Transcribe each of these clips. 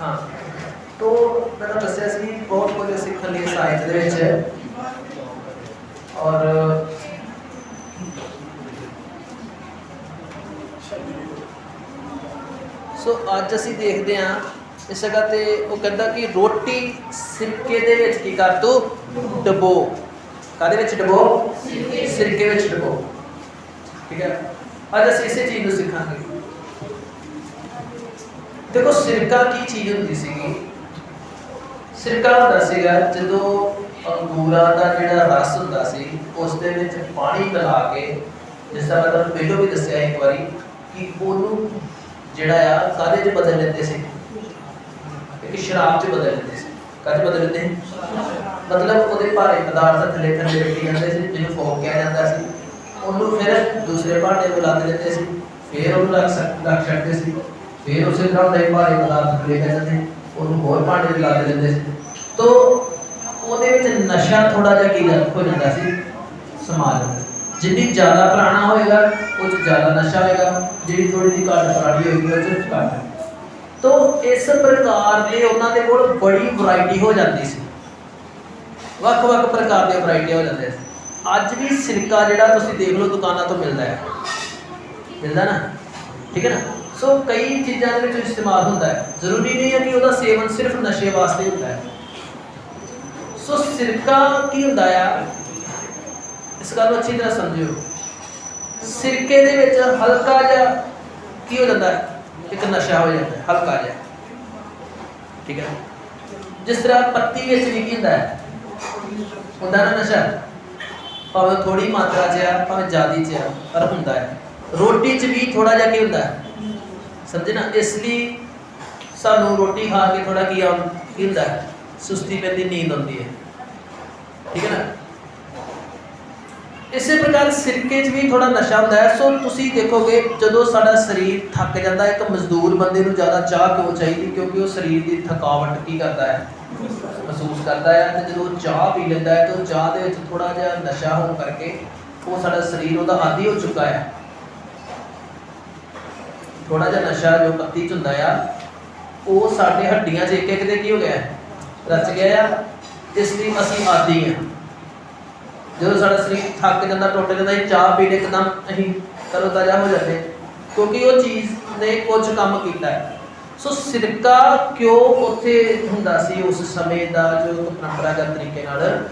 ਹਾਂ। ਤੋ ਮੈਂ ਤੁਹਾਨੂੰ ਦੱਸਿਆ ਸੀ ਬਹੁਤ ਕੁਝ ਸਿੱਖਣ ਲਈ ਸਾਇੰਸ ਦੇ ਵਿੱਚ ਹੈ। ਔਰ ਸੋ ਅੱਜ ਅਸੀਂ ਦੇਖਦੇ ਹਾਂ ਇਸ ਜਗ੍ਹਾ ਤੇ ਉਹ ਕਹਿੰਦਾ ਕਿ ਰੋਟੀ ਸਿਰਕੇ ਦੇ ਵਿੱਚ ਕੀ ਕਰ ਤੂੰ? ਡਬੋ। ਕਾਦੇ ਵਿੱਚ ਡਬੋ? ਸਿਰਕੇ ਵਿੱਚ ਡਬੋ। ਠੀਕ ਹੈ। ਅੱਜ ਅਸੀਂ ਇਸੇ ਚੀਜ਼ ਨੂੰ ਸਿੱਖਾਂਗੇ। ਦੇਖੋ ਸਿਰਕਾ ਕੀ ਚੀਜ਼ ਹੁੰਦੀ ਸੀਗੀ? ਸਿਰਕਾ ਹੁੰਦਾ ਸੀਗਾ, ਜਦੋਂ ਅੰਗੂਰਾਂ ਦਾ ਜਿਹੜਾ ਰਸ ਹੁੰਦਾ ਸੀ ਉਸ ਦੇ ਵਿੱਚ ਪਾਣੀ ਮਿਲਾ ਕੇ, ਜਿਸ ਤਰ੍ਹਾਂ ਮੈਂ ਪਹਿਲਾਂ ਵੀ ਦੱਸਿਆ ਇੱਕ ਵਾਰੀ, ਕਿ ਉਹਨੂੰ ਜਿਹੜਾ ਆ ਕਾਦੇ 'ਚ ਬਦਲ ਲੈਂਦੇ ਸੀ? ਇੱਕ ਸ਼ਰਾਬ 'ਚ ਬਦਲ ਲੈਂਦੇ ਸੀ। ਕਾਹਦੇ ਬਦਲ ਲੈਂਦੇ ਮਤਲਬ ਉਹਦੇ ਭਾਰੇ ਪਦਾਰਥ ਥੱਲੇ ਥੱਲੇ ਰੱਖੀ ਜਾਂਦੇ ਸੀ, ਜਿਹਨੂੰ ਫੋਕ ਕਿਹਾ ਜਾਂਦਾ ਸੀ। ਉਹਨੂੰ ਫਿਰ ਦੂਸਰੇ ਭਾਂਡੇ ਨੂੰ ਲੱਦ ਲੈਂਦੇ ਸੀ, ਫਿਰ ਉਹਨੂੰ ਰੱਖ ਸਕ- ਰੱਖ ਛੱਡਦੇ ਸੀ। ਫਿਰ ਉਸੇ ਤਰ੍ਹਾਂ ਦੇ ਭਾਰੇ ਪਦਾਰਥ ਥੱਲੇ ਪੈ ਜਾਂਦੇ ਉਹਨੂੰ ਹੋਰ ਭਾਂਡੇ 'ਚ ਲੱਦ ਲੈਂਦੇ ਸੀ। ਤੋ ਉਹਦੇ ਵਿੱਚ ਨਸ਼ਾ ਥੋੜਾ ਜਿਹਾ ਕੀ ਲੱਗ- ਹੋ ਜਾਂਦਾ ਸੀ? ਸਮਾ ਜਾਂਦਾ ਜਿੰਨੀ ਜ਼ਿਆਦਾ ਪੁਰਾਣਾ ਹੋਏਗਾ, ਉਹ 'ਚ ਜ਼ਿਆਦਾ ਨਸ਼ਾ ਹੋਏਗਾ। ਜਿਹੜੀ ਥੋੜੀ ਜਿਹੀ ਘੱਟ ਪੁਰਾਣੀ ਹੋਏਗੀ, ਉਹ 'ਚ ਘੱਟ ਤੋ ਇਸ ਪ੍ਰਕਾਰ ਦੇ ਉਹਨਾਂ ਦੇ ਕੋਲ ਬੜੀ ਵੈਰਾਈਟੀ ਹੋ ਜਾਂਦੀ ਸੀ। ਵੱਖ-ਵੱਖ ਪ੍ਰਕਾਰ ਦੀਆਂ ਵੈਰਾਈਟੀਆਂ ਹੋ ਜਾਂਦੀਆਂ ਸੀ। ਅੱਜ ਵੀ ਸਿਰਕਾ ਜਿਹੜਾ ਤੁਸੀਂ ਦੇਖ ਲਓ ਦੁਕਾਨਾਂ ਤੋਂ ਮਿਲਦਾ ਹੈ। ਮਿਲਦਾ ਨਾ? ਠੀਕ ਹੈ ਨਾ? ਸੋ ਕਈ ਚੀਜ਼ਾਂ ਦੇ ਵਿੱਚ ਇਸਤੇਮਾਲ ਹੁੰਦਾ ਹੈ। ਜ਼ਰੂਰੀ ਨਹੀਂ ਹੈ ਕਿ ਉਹਦਾ ਸੇਵਨ ਸਿਰਫ ਨਸ਼ੇ ਵਾਸਤੇ ਹੁੰਦਾ ਹੈ। ਸੋ ਸਿਰਕਾ ਕੀ ਹੁੰਦਾ ਆ? ਇਸ ਗੱਲ ਨੂੰ ਅੱਛੀ ਤਰ੍ਹਾਂ ਸਮਝਿਓ। ਸਿਰਕੇ ਦੇ ਵਿੱਚ ਹਲਕਾ ਜਿਹਾ ਕੀ ਹੋ ਜਾਂਦਾ ਹੈ? ਇੱਕ ਨਸ਼ਾ ਹੋ ਜਾਂਦਾ ਹੈ, ਹਲਕਾ ਜਿਹਾ। ਠੀਕ ਹੈ? ਜਿਸ ਤਰ੍ਹਾਂ ਪੱਤੀ ਵਿੱਚ ਵੀ ਕੀ ਹੁੰਦਾ ਹੈ? ਹੁੰਦਾ ਨਾ ਨਸ਼ਾ? ਭਾਵੇਂ ਥੋੜੀ ਮਾਤਰਾ 'ਚ ਆ, ਭਾਵੇਂ ਜ਼ਿਆਦੀ 'ਚ ਆ, ਪਰ ਹੁੰਦਾ ਹੈ। ਰੋਟੀ 'ਚ ਵੀ ਥੋੜਾ ਜਿਹਾ ਕੀ ਹੁੰਦਾ ਹੈ? ਸਮਝੇ ਨਾ, ਇਸ ਲਈ ਸਾਨੂੰ ਰੋਟੀ ਖਾ ਕੇ ਥੋੜਾ ਕੀ ਆਉਂ ਕੀ ਹੁੰਦਾ ਸੁਸਤੀ ਪੈਂਦੀ, ਨੀਂਦ ਆਉਂਦੀ ਹੈ। ਠੀਕ ਹੈ ਨਾ? ਇਸੇ ਪ੍ਰਕਾਰ ਸਿਰਕੇ 'ਚ ਵੀ ਥੋੜਾ ਨਸ਼ਾ ਹੁੰਦਾ ਹੈ, ਸੋ ਤੁਸੀਂ ਦੇਖੋਗੇ ਜਦੋਂ ਸਾਡਾ ਸਰੀਰ ਥੱਕ ਜਾਂਦਾ ਹੈ, ਇੱਕ ਮਜ਼ਦੂਰ ਬੰਦੇ ਨੂੰ ਜ਼ਿਆਦਾ ਚਾਹ ਕਿਉਂ ਚਾਹੀਦੀ? ਕਿਉਂਕਿ ਉਹ ਸਰੀਰ ਦੀ ਥਕਾਵਟ ਕੀ ਕਰਦਾ ਹੈ? ਮਹਿਸੂਸ ਕਰਦਾ ਹੈ ਤੇ ਜਦੋਂ ਉਹ ਚਾਹ ਪੀ ਲੈਂਦਾ ਹੈ, ਤਾਂ ਉਹ ਚਾਹ ਦੇ ਵਿੱਚ ਥੋੜਾ ਜਿਹਾ ਨਸ਼ਾ ਹੋਣ ਕਰਕੇ ਉਹ ਸਾਡਾ ਸਰੀਰ ਉਹਦਾ ਆਦੀ ਹੋ ਚੁੱਕਾ ਹੈ। ਥੋੜਾ ਜਿਹਾ ਨਸ਼ਾ ਜੋ ਪੱਤੀ ਚ ਹੁੰਦਾ ਆ, ਉਹ ਸਾਡੇ ਹੱਡੀਆਂ 'ਚ ਇੱਕ ਇੱਕ ਦੇ ਕੀ ਹੋ ਗਿਆ? ਰਚ ਗਿਆ ਆ, ਇਸ ਲਈ ਅਸੀਂ ਆਦੀ ਆ। ਜਦੋਂ ਸਾਡਾ ਸਰੀਰ ਥੱਕ ਜਾਂਦਾ, ਟੁੱਟ ਜਾਂਦਾ ਇਹ ਚਾਹ ਪੀਣ ਇੱਕਦਮ ਅਸੀਂ ਤਰੋ ਤਾਜ਼ਾ ਹੋ ਜਾਂਦੇ। ਕਿਉਂਕਿ ਉਹ ਚੀਜ਼ ਨੇ ਕੁਝ ਕੰਮ ਕੀਤਾ ਹੈ। ਸੋ ਸਿਰਕਾ ਕਿਉਂ ਉੱਥੇ ਹੁੰਦਾ ਸੀ ਉਸ ਸਮੇਂ ਦਾ ਜੋ ਇੱਕ ਪਰੰਪਰਾਗਤ ਤਰੀਕੇ ਨਾਲ?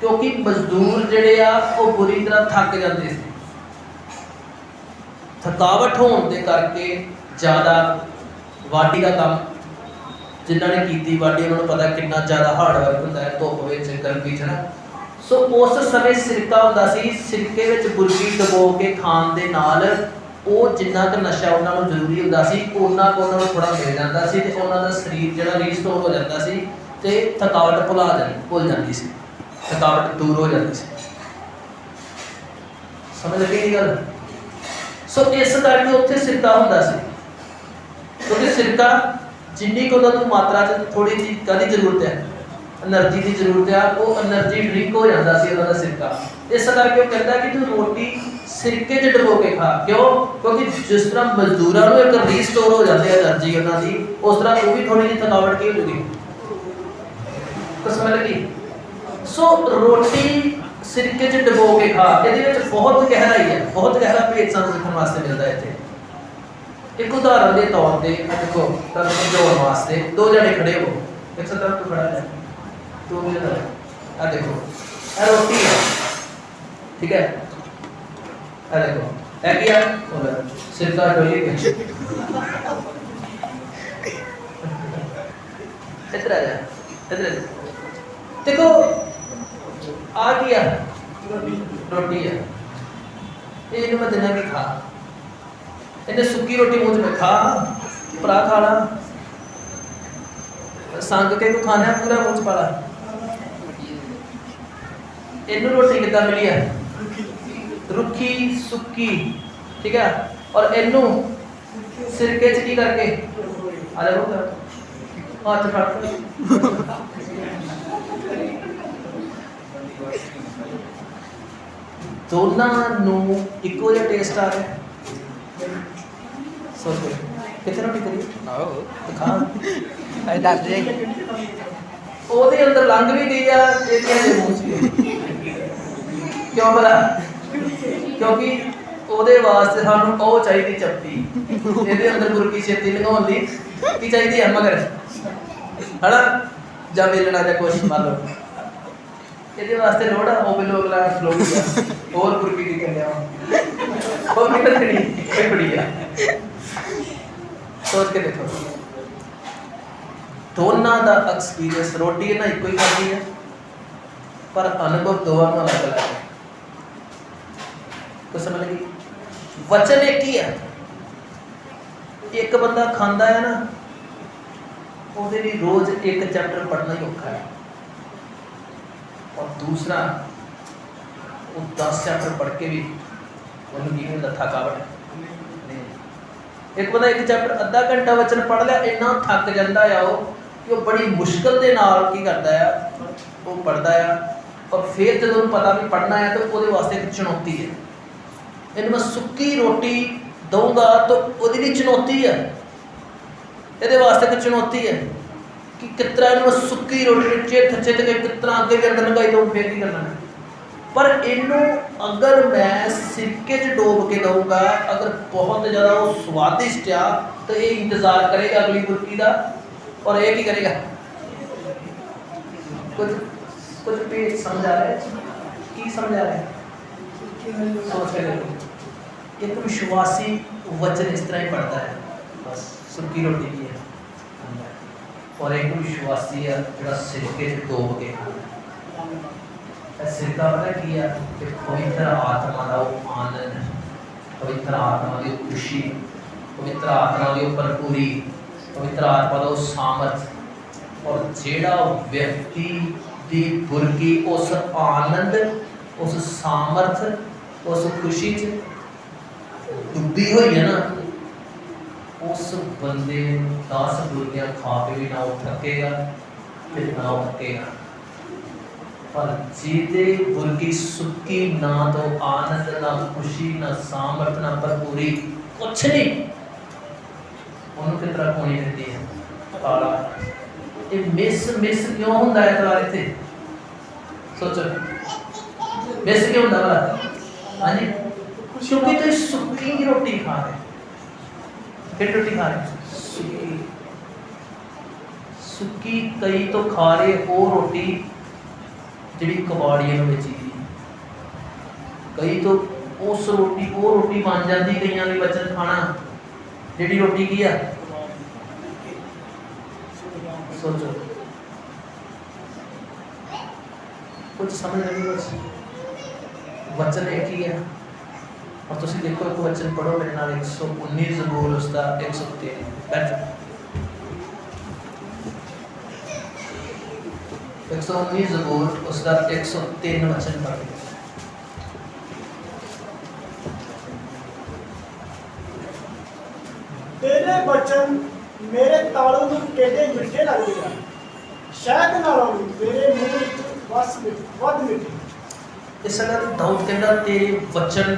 ਕਿਉਂਕਿ ਮਜ਼ਦੂਰ ਜਿਹੜੇ ਆ, ਉਹ ਬੁਰੀ ਤਰ੍ਹਾਂ ਥੱਕ ਜਾਂਦੇ ਸੀ। ਥਕਾਵਟ ਹੋਣ ਦੇ ਕਰਕੇ ਜ਼ਿਆਦਾ ਵਾਢੀ ਦਾ ਕੰਮ ਜਿਨ੍ਹਾਂ ਨੇ ਕੀਤੀ, ਵਾਢੀ ਉਹਨਾਂ ਨੂੰ ਪਤਾ ਕਿੰਨਾ ਜ਼ਿਆਦਾ ਹਾਰਡ ਵਰਕ ਹੁੰਦਾ ਹੈ, ਧੁੱਪ ਵਿੱਚ, ਗਰਮੀ 'ਚ ਨਾ। ਸੋ ਉਸ ਸਮੇਂ ਸਿਰਕਾ ਹੁੰਦਾ ਸੀ, ਸਿਰਕੇ ਵਿੱਚ ਬੁਰਕੀ ਡਬੋ ਕੇ ਖਾਣ ਦੇ ਨਾਲ ਉਹ ਜਿੰਨਾ ਕੁ ਨਸ਼ਾ ਉਹਨਾਂ ਨੂੰ ਜ਼ਰੂਰੀ ਹੁੰਦਾ ਸੀ ਉਹਨਾਂ ਕੁ ਉਹਨਾਂ ਨੂੰ ਥੋੜਾ ਮਿਲ ਜਾਂਦਾ ਸੀ ਤੇ ਉਹਨਾਂ ਦਾ ਸਰੀਰ ਜਿਹੜਾ ਰੀਸਟੋਰ ਹੋ ਜਾਂਦਾ ਸੀ ਤੇ ਥਕਾਵਟ ਭੁਲਾ ਜਾਂਦੀ ਭੁੱਲ ਜਾਂਦੀ ਸੀ। ਥਕਾਵਟ ਦੂਰ ਹੋ ਜਾਂਦੀ ਸੀ। ਸਮਝ ਲੱਗੀ ਇਹ ਗੱਲ? ਸੋ ਇਸ ਕਰਕੇ ਉੱਥੇ ਸਿਰਕਾ ਹੁੰਦਾ ਸੀ। ਕਿਉਂਕਿ ਸਿਰਕਾ ਜਿੰਨੀ ਕੋ ਤੁਹਾਨੂੰ ਮਾਤਰਾ ਚ ਥੋੜੀ ਜੀ ਕਾਦੀ ਜ਼ਰੂਰਤ ਹੈ એનર્ਜੀ ਦੀ ਜ਼ਰੂਰਤ ਹੈ, ਉਹ એનર્ਜੀ ਡਰਿੰਕ ਹੋ ਜਾਂਦਾ ਸੀ ਉਹਨਾਂ ਸਿਰਕਾ। ਇਸ ਕਰਕੇ ਉਹ ਕਹਿੰਦਾ ਕਿ ਤੂੰ ਰੋਟੀ ਸਿਰਕੇ 'ਚ ਡਬੋ ਕੇ ਖਾ, ਕਿਉਂ? ਕਿਉਂਕਿ ਜਿਸ ਤਰ੍ਹਾਂ ਮਜ਼ਦੂਰਾਂ ਨੂੰ ਇੱਕ ਰੀਸਟੋਰ ਹੋ ਜਾਂਦੀ ਹੈ એનર્ਜੀ ਉਹਨਾਂ ਦੀ, ਉਸ ਤਰ੍ਹਾਂ ਉਹ ਵੀ ਥੋੜੀ ਜਿਹੀ ਥਕਾਵਟ ਕੀ ਹੋ ਹੁੰਦੀ ਕਸਮ ਲੱਗੀ ਸੋ ਰੋਟੀ ਸਿਰਕੇ 'ਚ ਡਬੋ ਕੇ ਖਾ, ਇਹਦੇ ਵਿੱਚ ਬਹੁਤ ਗਹਿਰਾਈ ਹੈ, ਬਹੁਤ ਗਹਿਰਾ ਭੇਦ ਸਾਨੂੰ ਸਿੱਖਣ ਵਾਸਤੇ ਮਿਲਦਾ ਹੈ ਇੱਥੇ। ਇੱਕ ਉਦਾਹਰਨ ਦੇ ਤੌਰ ਤੇ ਆ ਦੇਖੋ ਤੁਹਾਨੂੰ ਸਮਝਾਉਣ ਵਾਸਤੇ ਦੋ ਜਣੇ ਖੜੇ ਹੋ, ਇੱਕ ਸੱਤਾ ਤੋਂ ਖੜਾ ਹੈ ਦੋ ਮੇਰੇ ਨਾਲ ਆ ਦੇਖੋ, ਇਹ ਰੋਟੀ ਹੈ, ਠੀਕ ਹੈ? ਆ ਦੇਖੋ, ਇਹ ਕੀ ਹੈ? ਉਹ ਸਿਰਕਾ ਡੋਲੀ ਕੇ ਇੱਧਰ ਆ ਜਾ, ਇੱਧਰ ਆ ਜਾ। ਦੇਖੋ ਆ ਕੀ ਹੈ ਰੋਟੀ। ਹੈ ਇਹ ਇਹਨੂੰ ਮੈਂ ਦਿਨਾਂ ਕੀ ਖਾ। ਇਹਨੇ ਸੁੱਕੀ ਰੋਟੀ ਮੂੰਹ 'ਚ ਮੈਂ ਖਾ। ਪਰਾ ਖਾ ਲਾ। ਸੰਗ ਕੇ ਕੋ ਖਾਣਾ ਪੂਰਾ ਮੂੰਹ 'ਚ ਪਾ ਲਾ। ਇਹਨੂੰ ਰੋਟੀ ਕਿੱਦਾਂ ਮਿਲੀ ਹੈ ਰੁੱਖੀ, ਸੁੱਕੀ। ਠੀਕ ਹੈ ਔਰ ਇਹਨੂੰ ਸਿਰਕੇ 'ਚ ਕੀ ਕਰਕੇ? ਆ ਲੈ ਉਹ ਹੱਥ ਫੜ ਦੋਨਾਂ ਨੂੰ ਇੱਕੋ ਜਿਹਾ ਟੇਸਟ ਆ ਰਿਹਾ। ਸੋਚੋ ਕਿੱਥੇ ਰੋਟੀ ਤੇਰੀ ਆਹੋ। ਖਾ ਐ ਦੱਸ ਦੇ। ਉਹਦੇ ਅੰਦਰ ਲੰਘ ਵੀ ਗਈ ਆ ਇਹਦੀਆਂ ਦੇ ਮੂੰਹ 'ਚ। ਕਿਉਂ ਭਲਾ? ਕਿਉਂਕਿ ਉਹਦੇ ਵਾਸਤੇ ਸਾਨੂੰ ਉਹ ਚਾਹੀਦੀ ਚੱਪੀ। ਇਹਦੇ ਅੰਦਰ ਗੁਰਕੀ ਛੇਤੀ ਲਗਾਉਣ ਲਈ ਕੀ ਚਾਹੀਦੀ ਹੈ ਮਗਰ? ਹਨਾ? ਜਾਂ ਵੇਲਣਾ ਜਾਂ ਕੁਛ ਮੰਨ ਲਓ। ਇਹਦੇ ਵਾਸਤੇ ਲੋੜ ਆ, ਉਹ ਵੀ ਲੋਕ ਲਾ ਫਲੋ ਗਿਆ ਹੋਰ ਗੁਰਕੀ ਕੀ ਕਹਿੰਦੇ ਆ ਨਹੀਂ ਕੋਈ ਬੜੀ ਆ। ਸੋਚ ਕੇ ਦੇਖੋ। ਦੋਨਾਂ ਦਾ ਐਕਸਪੀਰੀਅੰਸ ਰੋਟੀ ਇਹਨਾਂ ਇੱਕੋ ਹੀ ਖਾਧੀ ਹੈ ਪਰ ਅਨੁਭਵ ਦੋਵਾਂ ਨੂੰ ਅਲੱਗ ਅਲੱਗ ਹੈ ਕੁਝ ਸਮਝ ਲੱਗੀ, ਵਚਨ ਇੱਕ ਹੀ ਹੈ ਇੱਕ ਬੰਦਾ ਖਾਂਦਾ ਹੈ ਨਾ, ਉਹਦੇ ਲਈ ਰੋਜ਼ ਇੱਕ ਚੈਪਟਰ ਪੜ੍ਹਨਾ ਹੀ ਔਖਾ ਹੈ। ਔਰ ਦੂਸਰਾ ਉਹ 10 ਚੈਪਟਰ ਪੜ੍ਹ ਕੇ ਵੀ ਉਹਨੂੰ ਕੀ ਹੁੰਦਾ ਥਕਾਵਟ ਨਹੀਂ ਇੱਕ ਬੰਦਾ ਇੱਕ ਚੈਪਟਰ ਅੱਧਾ ਘੰਟਾ ਵਚਨ ਪੜ੍ਹ ਲਿਆ ਇੰਨਾ ਥੱਕ ਜਾਂਦਾ ਆ ਉਹ ਕਿ ਉਹ ਬੜੀ ਮੁਸ਼ਕਲ ਦੇ ਨਾਲ ਕੀ ਕਰਦਾ ਆ ਉਹ ਪੜ੍ਹਦਾ ਆ ਔਰ ਫਿਰ ਜਦੋਂ ਉਹਨੂੰ ਪਤਾ ਵੀ ਪੜਨਾ ਹੈ ਤਾਂ ਉਹਦੇ ਵਾਸਤੇ ਇੱਕ ਚੁਣੌਤੀ ਹੈ ਇਹਨੂੰ ਮੈਂ ਸੁੱਕੀ ਰੋਟੀ ਦਊਂਗਾ ਤਾਂ ਉਹਦੇ ਲਈ ਚੁਣੌਤੀ ਹੈ ਇਹਦੇ ਵਾਸਤੇ ਇੱਕ ਚੁਣੌਤੀ ਹੈ ਕਿ ਕਿਤਰਾ ਇਹਨੂੰ ਸੁੱਕੀ ਰੋਟੀ ਨੂੰ ਚਿੱਤ ਚਿੱਤ ਕਿਤਰਾ ਅੱਗੇ ਵੀ ਲਗਾਈ ਦਊਂ ਫਿਰ ਕੀ ਕਰਨਾ? ਪਰ ਇਹਨੂੰ ਅਗਰ ਮੈਂ ਸਿਰਕੇ 'ਚ ਡੋਬ ਕੇ ਦਊਂਗਾ, ਅਗਰ ਬਹੁਤ ਜ਼ਿਆਦਾ ਉਹ ਸਵਾਦਿਸ਼ਟ ਆ, ਤਾਂ ਇਹ ਇੰਤਜ਼ਾਰ ਕਰੇਗਾ ਅਗਲੀ ਬੁਰਕੀ ਦਾ। ਔਰ ਇਹ ਕੀ ਕਰੇਗਾ? ਕੁਝ ਕੁਝ ਪੇਟ ਸਮਝ ਆ ਰਿਹਾ ਹੈ? ਕੀ ਸਮਝ ਆ ਰਿਹਾ ਹੈ? ਸੋਚ ਕੇ ਦੇਖੋ। ਇੱਕ ਵਿਸ਼ਵਾਸੀ ਵਚਨ ਇਸ ਤਰ੍ਹਾਂ ਹੀ ਪੜਦਾ ਹੈ। ਬਸ, ਸੁੱਕੀ ਰੋਟੀ ਵੀ ਹੈ? ਔਰ ਇੱਕ ਵਿਸ਼ਵਾਸੀ ਹੈ ਜਿਹੜਾ ਸਿਰਕੇ 'ਚ ਡੋਬ ਕੇ ਇਹ ਸਿਰਕਾ ਪਤਾ ਕੀ ਹੈ ਕਿ ਪਵਿੱਤਰ ਆਤਮਾ ਦਾ ਉਹ ਆਨੰਦ ਪਵਿੱਤਰ ਆਤਮਾ ਦੀ ਉਹ ਖੁਸ਼ੀ, ਪਵਿੱਤਰ ਆਤਮਾ ਦੀ ਉਹ ਭਰਪੂਰੀ, ਪਵਿੱਤਰ ਆਤਮਾ ਦਾ ਉਹ ਸਾਮਰਥ ਔਰ ਜਿਹੜਾ ਵਿਅਕਤੀ ਦੀ ਬੁਰਕੀ ਉਸ ਆਨੰਦ, ਉਸ ਸਾਮਰਥ, ਉਸ ਖੁਸ਼ੀ 'ਚ ਡੁੱਬੀ ਹੋਈ ਹੈ ਨਾ ਉਸ ਬੰਦੇ ਨੂੰ 10 ਬੁਰਕੀਆਂ ਖਾ ਕੇ ਵੀ ਨਾ ਉਹ ਥੱਕੇਗਾ ਤੇ ਨਾ ਉਹ ਥੱਕੇਗਾ ਪਰ ਜਿਹਦੇ ਬੁਰਕੀ ਸੁੱਕੀ ਨਾ ਤੋਂ ਆਨੰਦ ਨਾ ਖੁਸ਼ੀ ਨਾ ਸਾਮਰਥ ਨਾ ਭਰਪੂਰੀ ਕੁਛ ਨਹੀਂ ਉਹਨੂੰ ਕਿਸ ਤਰ੍ਹਾਂ ਕੋਣੀ ਦਿੰਦੀ ਹੈ ਕਾਲਾ ਇਹ ਮਿਸ ਮਿਸ ਕਿਉਂ ਹੁੰਦਾ ਹੈ ਤੁਹਾਡੇ ਇੱਥੇ ਸੋਚੋ ਮਿਸ ਕਿਉਂ ਹੁੰਦਾ ਵਾ ਹਾਂਜੀ ਕਿਉਂਕਿ ਤੁਸੀਂ ਸੁੱਕੀ ਰੋਟੀ ਖਾ ਰਹੇ ਕਿਹੜੀ ਰੋਟੀ ਖਾ ਰਹੇ ਸੁੱਕੀ। ਸੁੱਕੀ ਕਈ ਤੋਂ ਖਾ ਰਹੇ ਉਹ ਰੋਟੀ ਜਿਹੜੀ ਕਬਾੜੀਆਂ ਨੂੰ ਵੇਚੀ ਦੀ ਕਈ ਤੋਂ ਉਸ ਰੋਟੀ, ਉਹ ਰੋਟੀ ਬਣ ਜਾਂਦੀ ਕਈਆਂ ਦੀ ਬਚਨ ਖਾਣਾ। ਜਿਹੜੀ ਰੋਟੀ ਕੀ ਆ? ਸੋਚੋ। ਕੁਝ ਸਮਝ ਨਹੀਂ ਬਸ ਵਚਨ ਇੱਕ ਹੀ ਹੈ ਔਰ ਤੁਸੀਂ ਦੇਖੋ ਇੱਕ ਵਚਨ ਪੜੋ ਮੇਰੇ ਨਾਲ 119 ਜ਼ਬੂਰ ਉਸ ਦਾ 103 ਬੈਠ ਜਾਓ। 119 ਜ਼ਬੂਰ ਉਸ ਦਾ 103 ਵਚਨ ਪੜ੍ਹੋ ਤੇਰੇ ਬਚਨ ਮੇਰੇ ਤਾਲੂ ਨੂੰ ਕਿਹੜੇ ਮਿੱਠੇ ਲੱਗਦੇ ਆ। ਸ਼ਹਿਦ ਨਾਲੋਂ ਵੀ ਤੇਰੇ ਮੂੰਹ ਵਿੱਚ ਵਸ ਮਿੱਠ ਵੱਧ ਮਿੱਠੇ। ਇਸ ਦਾ ਦਾਊਦ ਕਹਿੰਦਾ ਤੇਰੇ ਵਚਨ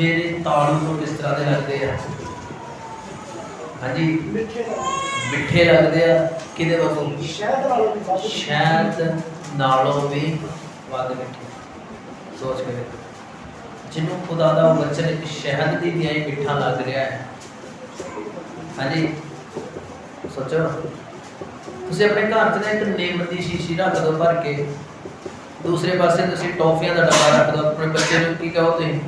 ਮੇਰੇ ਤਾਲੂ ਨੂੰ ਕਿਸ ਤਰ੍ਹਾਂ ਦੇ ਲੱਗਦੇ ਆ? ਹਾਂਜੀ। ਮਿੱਠੇ ਲੱਗਦੇ ਮਿੱਠੇ ਲੱਗਦੇ ਆ। ਕਿਹਦੇ ਵਾਂਗੂ। ਸ਼ਹਿਦ ਨਾਲੋਂ ਵੀ ਵੱਧ। ਸ਼ਾਇਦ ਨਾਲੋਂ ਵੀ ਵੱਧ ਮਿੱਠੇ। ਸੋਚ ਕੇ ਦੇਖੋ ਜਿਹਨੂੰ ਖੁਦਾ ਦਾ ਵਚਨ ਇੱਕ ਸ਼ਹਿਦ ਦੀ ਨਿਆਈ ਮਿੱਠਾ ਲੱਗ ਰਿਹਾ ਹੈ। ਹਾਂਜੀ। ਸੋਚੋ। ਤੁਸੀਂ ਆਪਣੇ ਘਰ 'ਚ ਨਾ ਇੱਕ ਨਿੰਮ ਦੀ ਸ਼ੀਸ਼ੀ ਰੱਖ ਦਿਓ ਭਰ ਕੇ। ਦੂਸਰੇ ਪਾਸੇ ਤੁਸੀਂ ਟੌਫੀਆਂ ਦਾ ਡੱਬਾ ਰੱਖ ਦਿਓ। ਆਪਣੇ ਬੱਚੇ ਨੂੰ ਕੀ ਕਹੋ ਤੁਸੀਂ?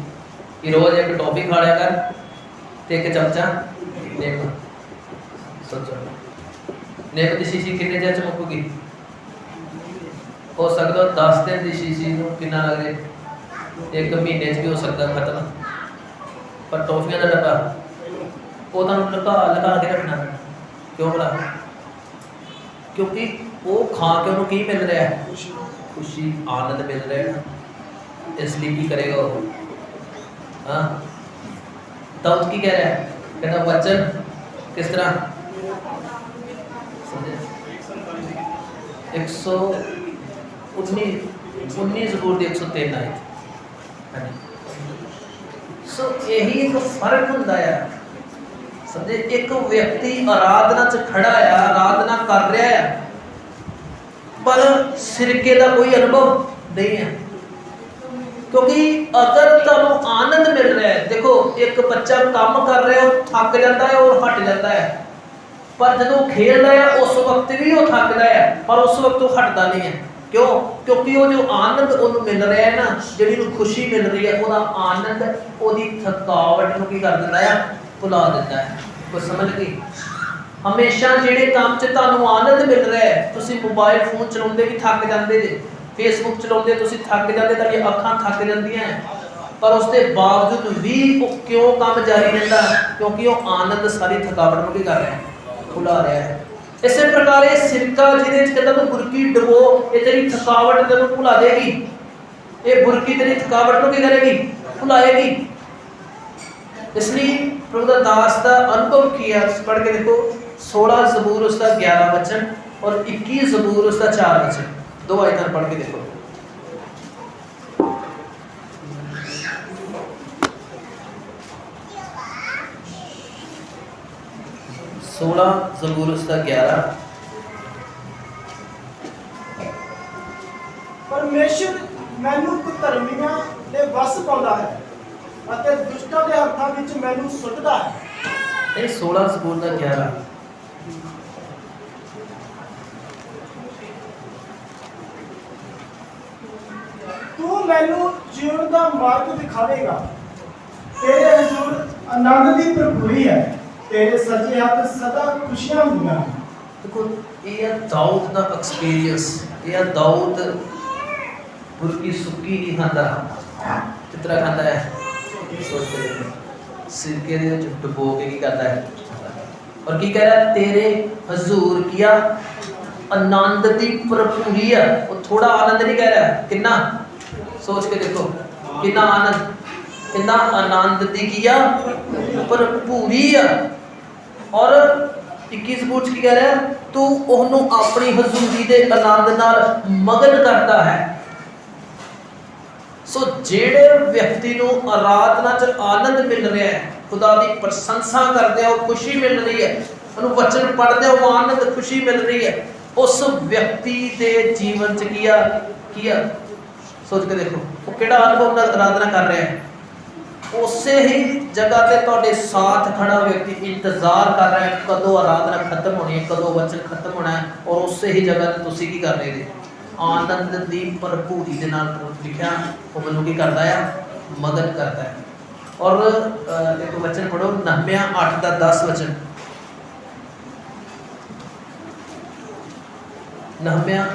ਕਿ ਰੋਜ਼ ਇੱਕ ਟੌਫੀ ਖਾ ਲਿਆ ਕਰ ਤੇ ਇੱਕ ਚਮਚਾ ਨਿੰਮ। ਸੋਚੋ। ਨਿੰਮ ਦੀ ਸ਼ੀਸ਼ੀ ਕਿੰਨੇ ਚਿਰ ਚ ਮੁੱਕੂਗੀ? ਹੋ ਸਕਦਾ 10 ਦਿਨ ਦੀ ਸ਼ੀਸ਼ੀ ਨੂੰ ਕਿੰਨਾ ਲੱਗ ਜੇ। ਇੱਕ ਮਹੀਨੇ ਚ ਵੀ ਹੋ ਸਕਦਾ ਖਤਮ। ਪਰ ਟੌਫੀਆਂ ਦਾ ਡੱਬਾ, ਉਹ ਤੁਹਾਨੂੰ ਲਗਾ ਲਗਾ ਕੇ ਰੱਖਣਾ। ਕਿਉਂਕਿ ਉਹ ਖਾ ਕੇ ਉਹਨੂੰ ਕੀ ਮਿਲ ਰਿਹਾ? ਹੈ ਖੁਸ਼ੀ, ਆਨੰਦ ਮਿਲ ਰਿਹਾ। ਹੈ ਇਸ ਲਈ ਕੀ ਕਰੇਗਾ ਉਹ? ਹਾਂ। ਦਾਊਦ ਕੀ ਕਹਿ ਰਿਹਾ? ਹੈ ਕਹਿੰਦਾ ਵਚਨ ਕਿਸ ਤਰ੍ਹਾਂ? ਸਮਝੇ 119 19 ਜ਼ਬੂਰ ਦੀ 103 ਆਇਤ ਹਾਂਜੀ। ਸੋ ਇਹੀ ਇੱਕ ਫ਼ਰਕ ਹੁੰਦਾ ਹੈ ਸਮਝੇ? ਇੱਕ ਵਿਅਕਤੀ ਆਰਾਧਨਾ 'ਚ ਖੜਾ ਆ, ਆਰਾਧਨਾ ਕਰ ਰਿਹਾ ਆ, ਪਰ ਸਿਰਕੇ ਦਾ ਕੋਈ ਅਨੁਭਵ ਨਹੀਂ ਹੈ ਕਿਉਂਕਿ ਅਗਰ ਤੁਹਾਨੂੰ ਆਨੰਦ ਮਿਲ ਰਿਹਾ ਹੈ। ਦੇਖੋ, ਇੱਕ ਬੱਚਾ ਕੰਮ ਕਰ ਰਿਹਾ ਉਹ ਥੱਕ ਜਾਂਦਾ ਹੈ ਔਰ ਹਟ ਜਾਂਦਾ ਹੈ। ਪਰ ਜਦੋਂ ਖੇਡਦਾ ਹੈ, ਉਸ ਵਕਤ ਵੀ ਉਹ ਥੱਕਦਾ ਹੈ, ਪਰ ਉਸ ਵਕਤ ਉਹ ਹਟਦਾ ਨਹੀਂ ਹੈ। ਕਿਉਂ? ਕਿਉਂਕਿ ਉਹ ਜੋ ਆਨੰਦ ਉਹਨੂੰ ਮਿਲ ਰਿਹਾ ਹੈ ਨਾ, ਜਿਹੜੀ ਨੂੰ ਖੁਸ਼ੀ ਮਿਲ ਰਹੀ ਹੈ, ਉਹਦਾ ਆਨੰਦ ਉਹਦੀ ਥਕਾਵਟ ਨੂੰ ਕੀ ਕਰ ਦਿੰਦਾ ਹੈ? ਭੁਲਾ ਦਿੰਦਾ ਹੈ। ਕੋਈ ਸਮਝ ਗਈ? ਹਮੇਸ਼ਾ ਜਿਹੜੇ ਕੰਮ 'ਚ ਤੁਹਾਨੂੰ ਆਨੰਦ ਮਿਲ ਰਿਹਾ ਹੈ, ਤੁਸੀਂ ਮੋਬਾਈਲ ਫੋਨ ਚਲਾਉਂਦੇ ਵੀ ਥੱਕ ਜਾਂਦੇ ਜੇ। ਫੇਸਬੁੱਕ ਚਲਾਉਂਦੇ, ਤੁਸੀਂ ਥੱਕ ਜਾਂਦੇ ਤੁਹਾਡੀਆਂ ਅੱਖਾਂ ਥੱਕ ਜਾਂਦੀਆਂ ਪਰ ਉਸ ਦੇ ਬਾਵਜੂਦ ਵੀ ਉਹ ਕਿਉਂ ਕੰਮ ਜਾਰੀ ਰਹਿੰਦਾ? ਕਿਉਂਕਿ ਉਹ ਆਨੰਦ ਸਾਰੀ ਥਕਾਵਟ ਨੂੰ ਕੀ ਕਰ ਰਿਹਾ ਹੈ ਰਿਹਾ ਹੈ। ਇਸੇ ਪ੍ਰਕਾਰ ਇਹ ਸਿਰਕਾ ਜਿਹਦੇ ਵਿੱਚ ਕਹਿੰਦਾ ਤੂੰ ਬੁਰਕੀ ਡਬੋ, ਇਹ ਤੇਰੀ ਥਕਾਵਟ ਤੈਨੂੰ ਭੁਲਾ ਦੇਗੀ। ਇਹ ਬੁਰਕੀ ਤੇਰੀ ਥਕਾਵਟ ਨੂੰ ਕੀ ਕਰੇਗੀ? ਭੁਲਾਏਗੀ। ਇਸ ਲਈ ਪ੍ਰਭੂ ਦਾ ਦਾਸ ਦਾ ਅਨੁਭਵ ਕੀ ਹੈ? ਪੜ੍ਹ ਕੇ ਦੇਖੋ 16 ਜ਼ਬੂਰ ਉਸ ਦਾ 11 ਵਚਨ ਔਰ 21 ਜ਼ਬੂਰ ਉਸ ਦਾ 4 ਵਚਨ। ਦੋ ਆਇਤਾਂ ਪੜ੍ਹ ਕੇ ਦੇਖੋ सोलह जबूर उसका ग्यारह ਪਰਮੇਸ਼ਰ ਮੈਨੂੰ ਕੁਧਰਮੀਆਂ ਦੇ ਵਸ ਪਾਉਂਦਾ ਹੈ ਅਤੇ ਦੁਸ਼ਟਾਂ ਦੇ ਹੱਥਾਂ ਵਿੱਚ ਮੈਨੂੰ ਸੁੱਟਦਾ ਹੈ नहीं सोलह जबूर का ग्यारह ਤੂੰ ਮੈਨੂੰ ਜੀਵਨ ਦਾ ਮਾਰਗ ਦਿਖਾਵੇਂਗਾ। ਤੇਰੇ ਹਜ਼ੂਰ ਆਨੰਦ ਦੀ ਭਰਪੂਰੀ ਹੈ। ਤੇਰੇ ਸੱਜੇ ਹੱਥ ਸਦਾ ਖੁਸ਼ੀਆਂ ਹੁੰਦੀਆਂ ਦੇਖੋ, ਇਹ ਹੈ ਦਾਊਦ ਦਾ ਐਕਸਪੀਰੀਅੰਸ ਇਹ ਹੈ ਦਾਊਦ ਮੁਰਗੀ ਸੁੱਕੀ ਨਹੀਂ ਖਾਂਦਾ। ਕਿਤਰਾ ਖਾਂਦਾ ਹੈ? ਸੋਚਦੇ ਸਿਰਕੇ ਦੇ ਵਿੱਚ ਡੁਬੋ ਕੇ ਕੀ ਕਰਦਾ ਹੈ? ਔਰ ਕੀ ਕਹਿ ਰਿਹਾ, ਤੇਰੇ ਹਜ਼ੂਰ ਕੀਆ ਆਨੰਦ ਦੀ ਭਰਪੂਰੀ ਹੈ। ਉਹ ਥੋੜਾ ਆਨੰਦ ਨਹੀਂ ਕਹਿ ਰਿਹਾ। ਕਿੰਨਾ? ਸੋਚ ਕੇ ਦੇਖੋ, ਕਿੰਨਾ ਆਨੰਦ ਕਿੰਨਾ ਆਨੰਦ ਦੀ ਕੀਆ ਪਰ ਪੂਰੀ ਆ। ਔਰ 21 ਸਬੂਤ ਕੀ ਕਹਿ ਰਿਹਾ? ਤੂੰ ਉਹਨੂੰ ਆਪਣੀ ਹਜ਼ੂਰੀ ਦੇ ਆਨੰਦ ਨਾਲ ਮਗਨ ਕਰਦਾ ਹੈ। ਸੋ ਜਿਹੜੇ ਵਿਅਕਤੀ ਨੂੰ ਆਰਾਧਨਾ ਚ ਆਨੰਦ ਮਿਲ ਰਿਹਾ ਹੈ, ਖੁਦਾ ਦੀ ਪ੍ਰਸ਼ੰਸਾ ਕਰਦੇ ਆ, ਉਹ ਖੁਸ਼ੀ ਮਿਲ ਰਹੀ ਹੈ, ਉਹਨੂੰ ਵਚਨ ਪੜ੍ਹਦੇ ਉਹ ਆਨੰਦ, ਖੁਸ਼ੀ ਮਿਲ ਰਹੀ ਹੈ। ਉਸ ਵਿਅਕਤੀ ਦੇ ਜੀਵਨ ਚ ਕੀ ਆ? ਕੀ ਆ? ਸੋਚ ਕੇ ਦੇਖੋ, ਉਹ ਕਿਹੜਾ ਅਨੁਭਵ ਨਾਲ ਆਰਾਧਨਾ ਕਰ ਰਿਹਾ ਹੈ? ਉਸੇ ਹੀ ਜਗ੍ਹਾ ਤੇ ਤੁਹਾਡੇ ਸਾਥ ਖੜਾ ਵਿਅਕਤੀ ਇੰਤਜ਼ਾਰ ਕਰ ਰਿਹਾ ਹੈ, ਕਦੋਂ ਆਰਾਧਨਾ ਖਤਮ ਹੋਣੀ ਹੈ, ਕਦੋਂ ਵਚਨ ਖਤਮ ਹੋਣਾ ਹੈ, ਔਰ ਉਸੇ ਹੀ ਜਗ੍ਹਾ ਤੇ ਤੁਸੀਂ ਕੀ ਕਰ ਰਹੇ ਜੀ ਆਨੰਦ ਦੀ ਭਰਪੂਰੀ ਦੇ ਨਾਲ ਲਿਖਿਆ, ਉਹ ਮੈਨੂੰ ਕੀ ਕਰਦਾ ਆ? ਮਦਦ ਕਰਦਾ ਹੈ। ਔਰ ਇੱਕ ਵਚਨ ਪੜੋ ਨਹਮਿਆ 8 ਦਾ 10 ਵਚਨ। ਨਹਮਿਆ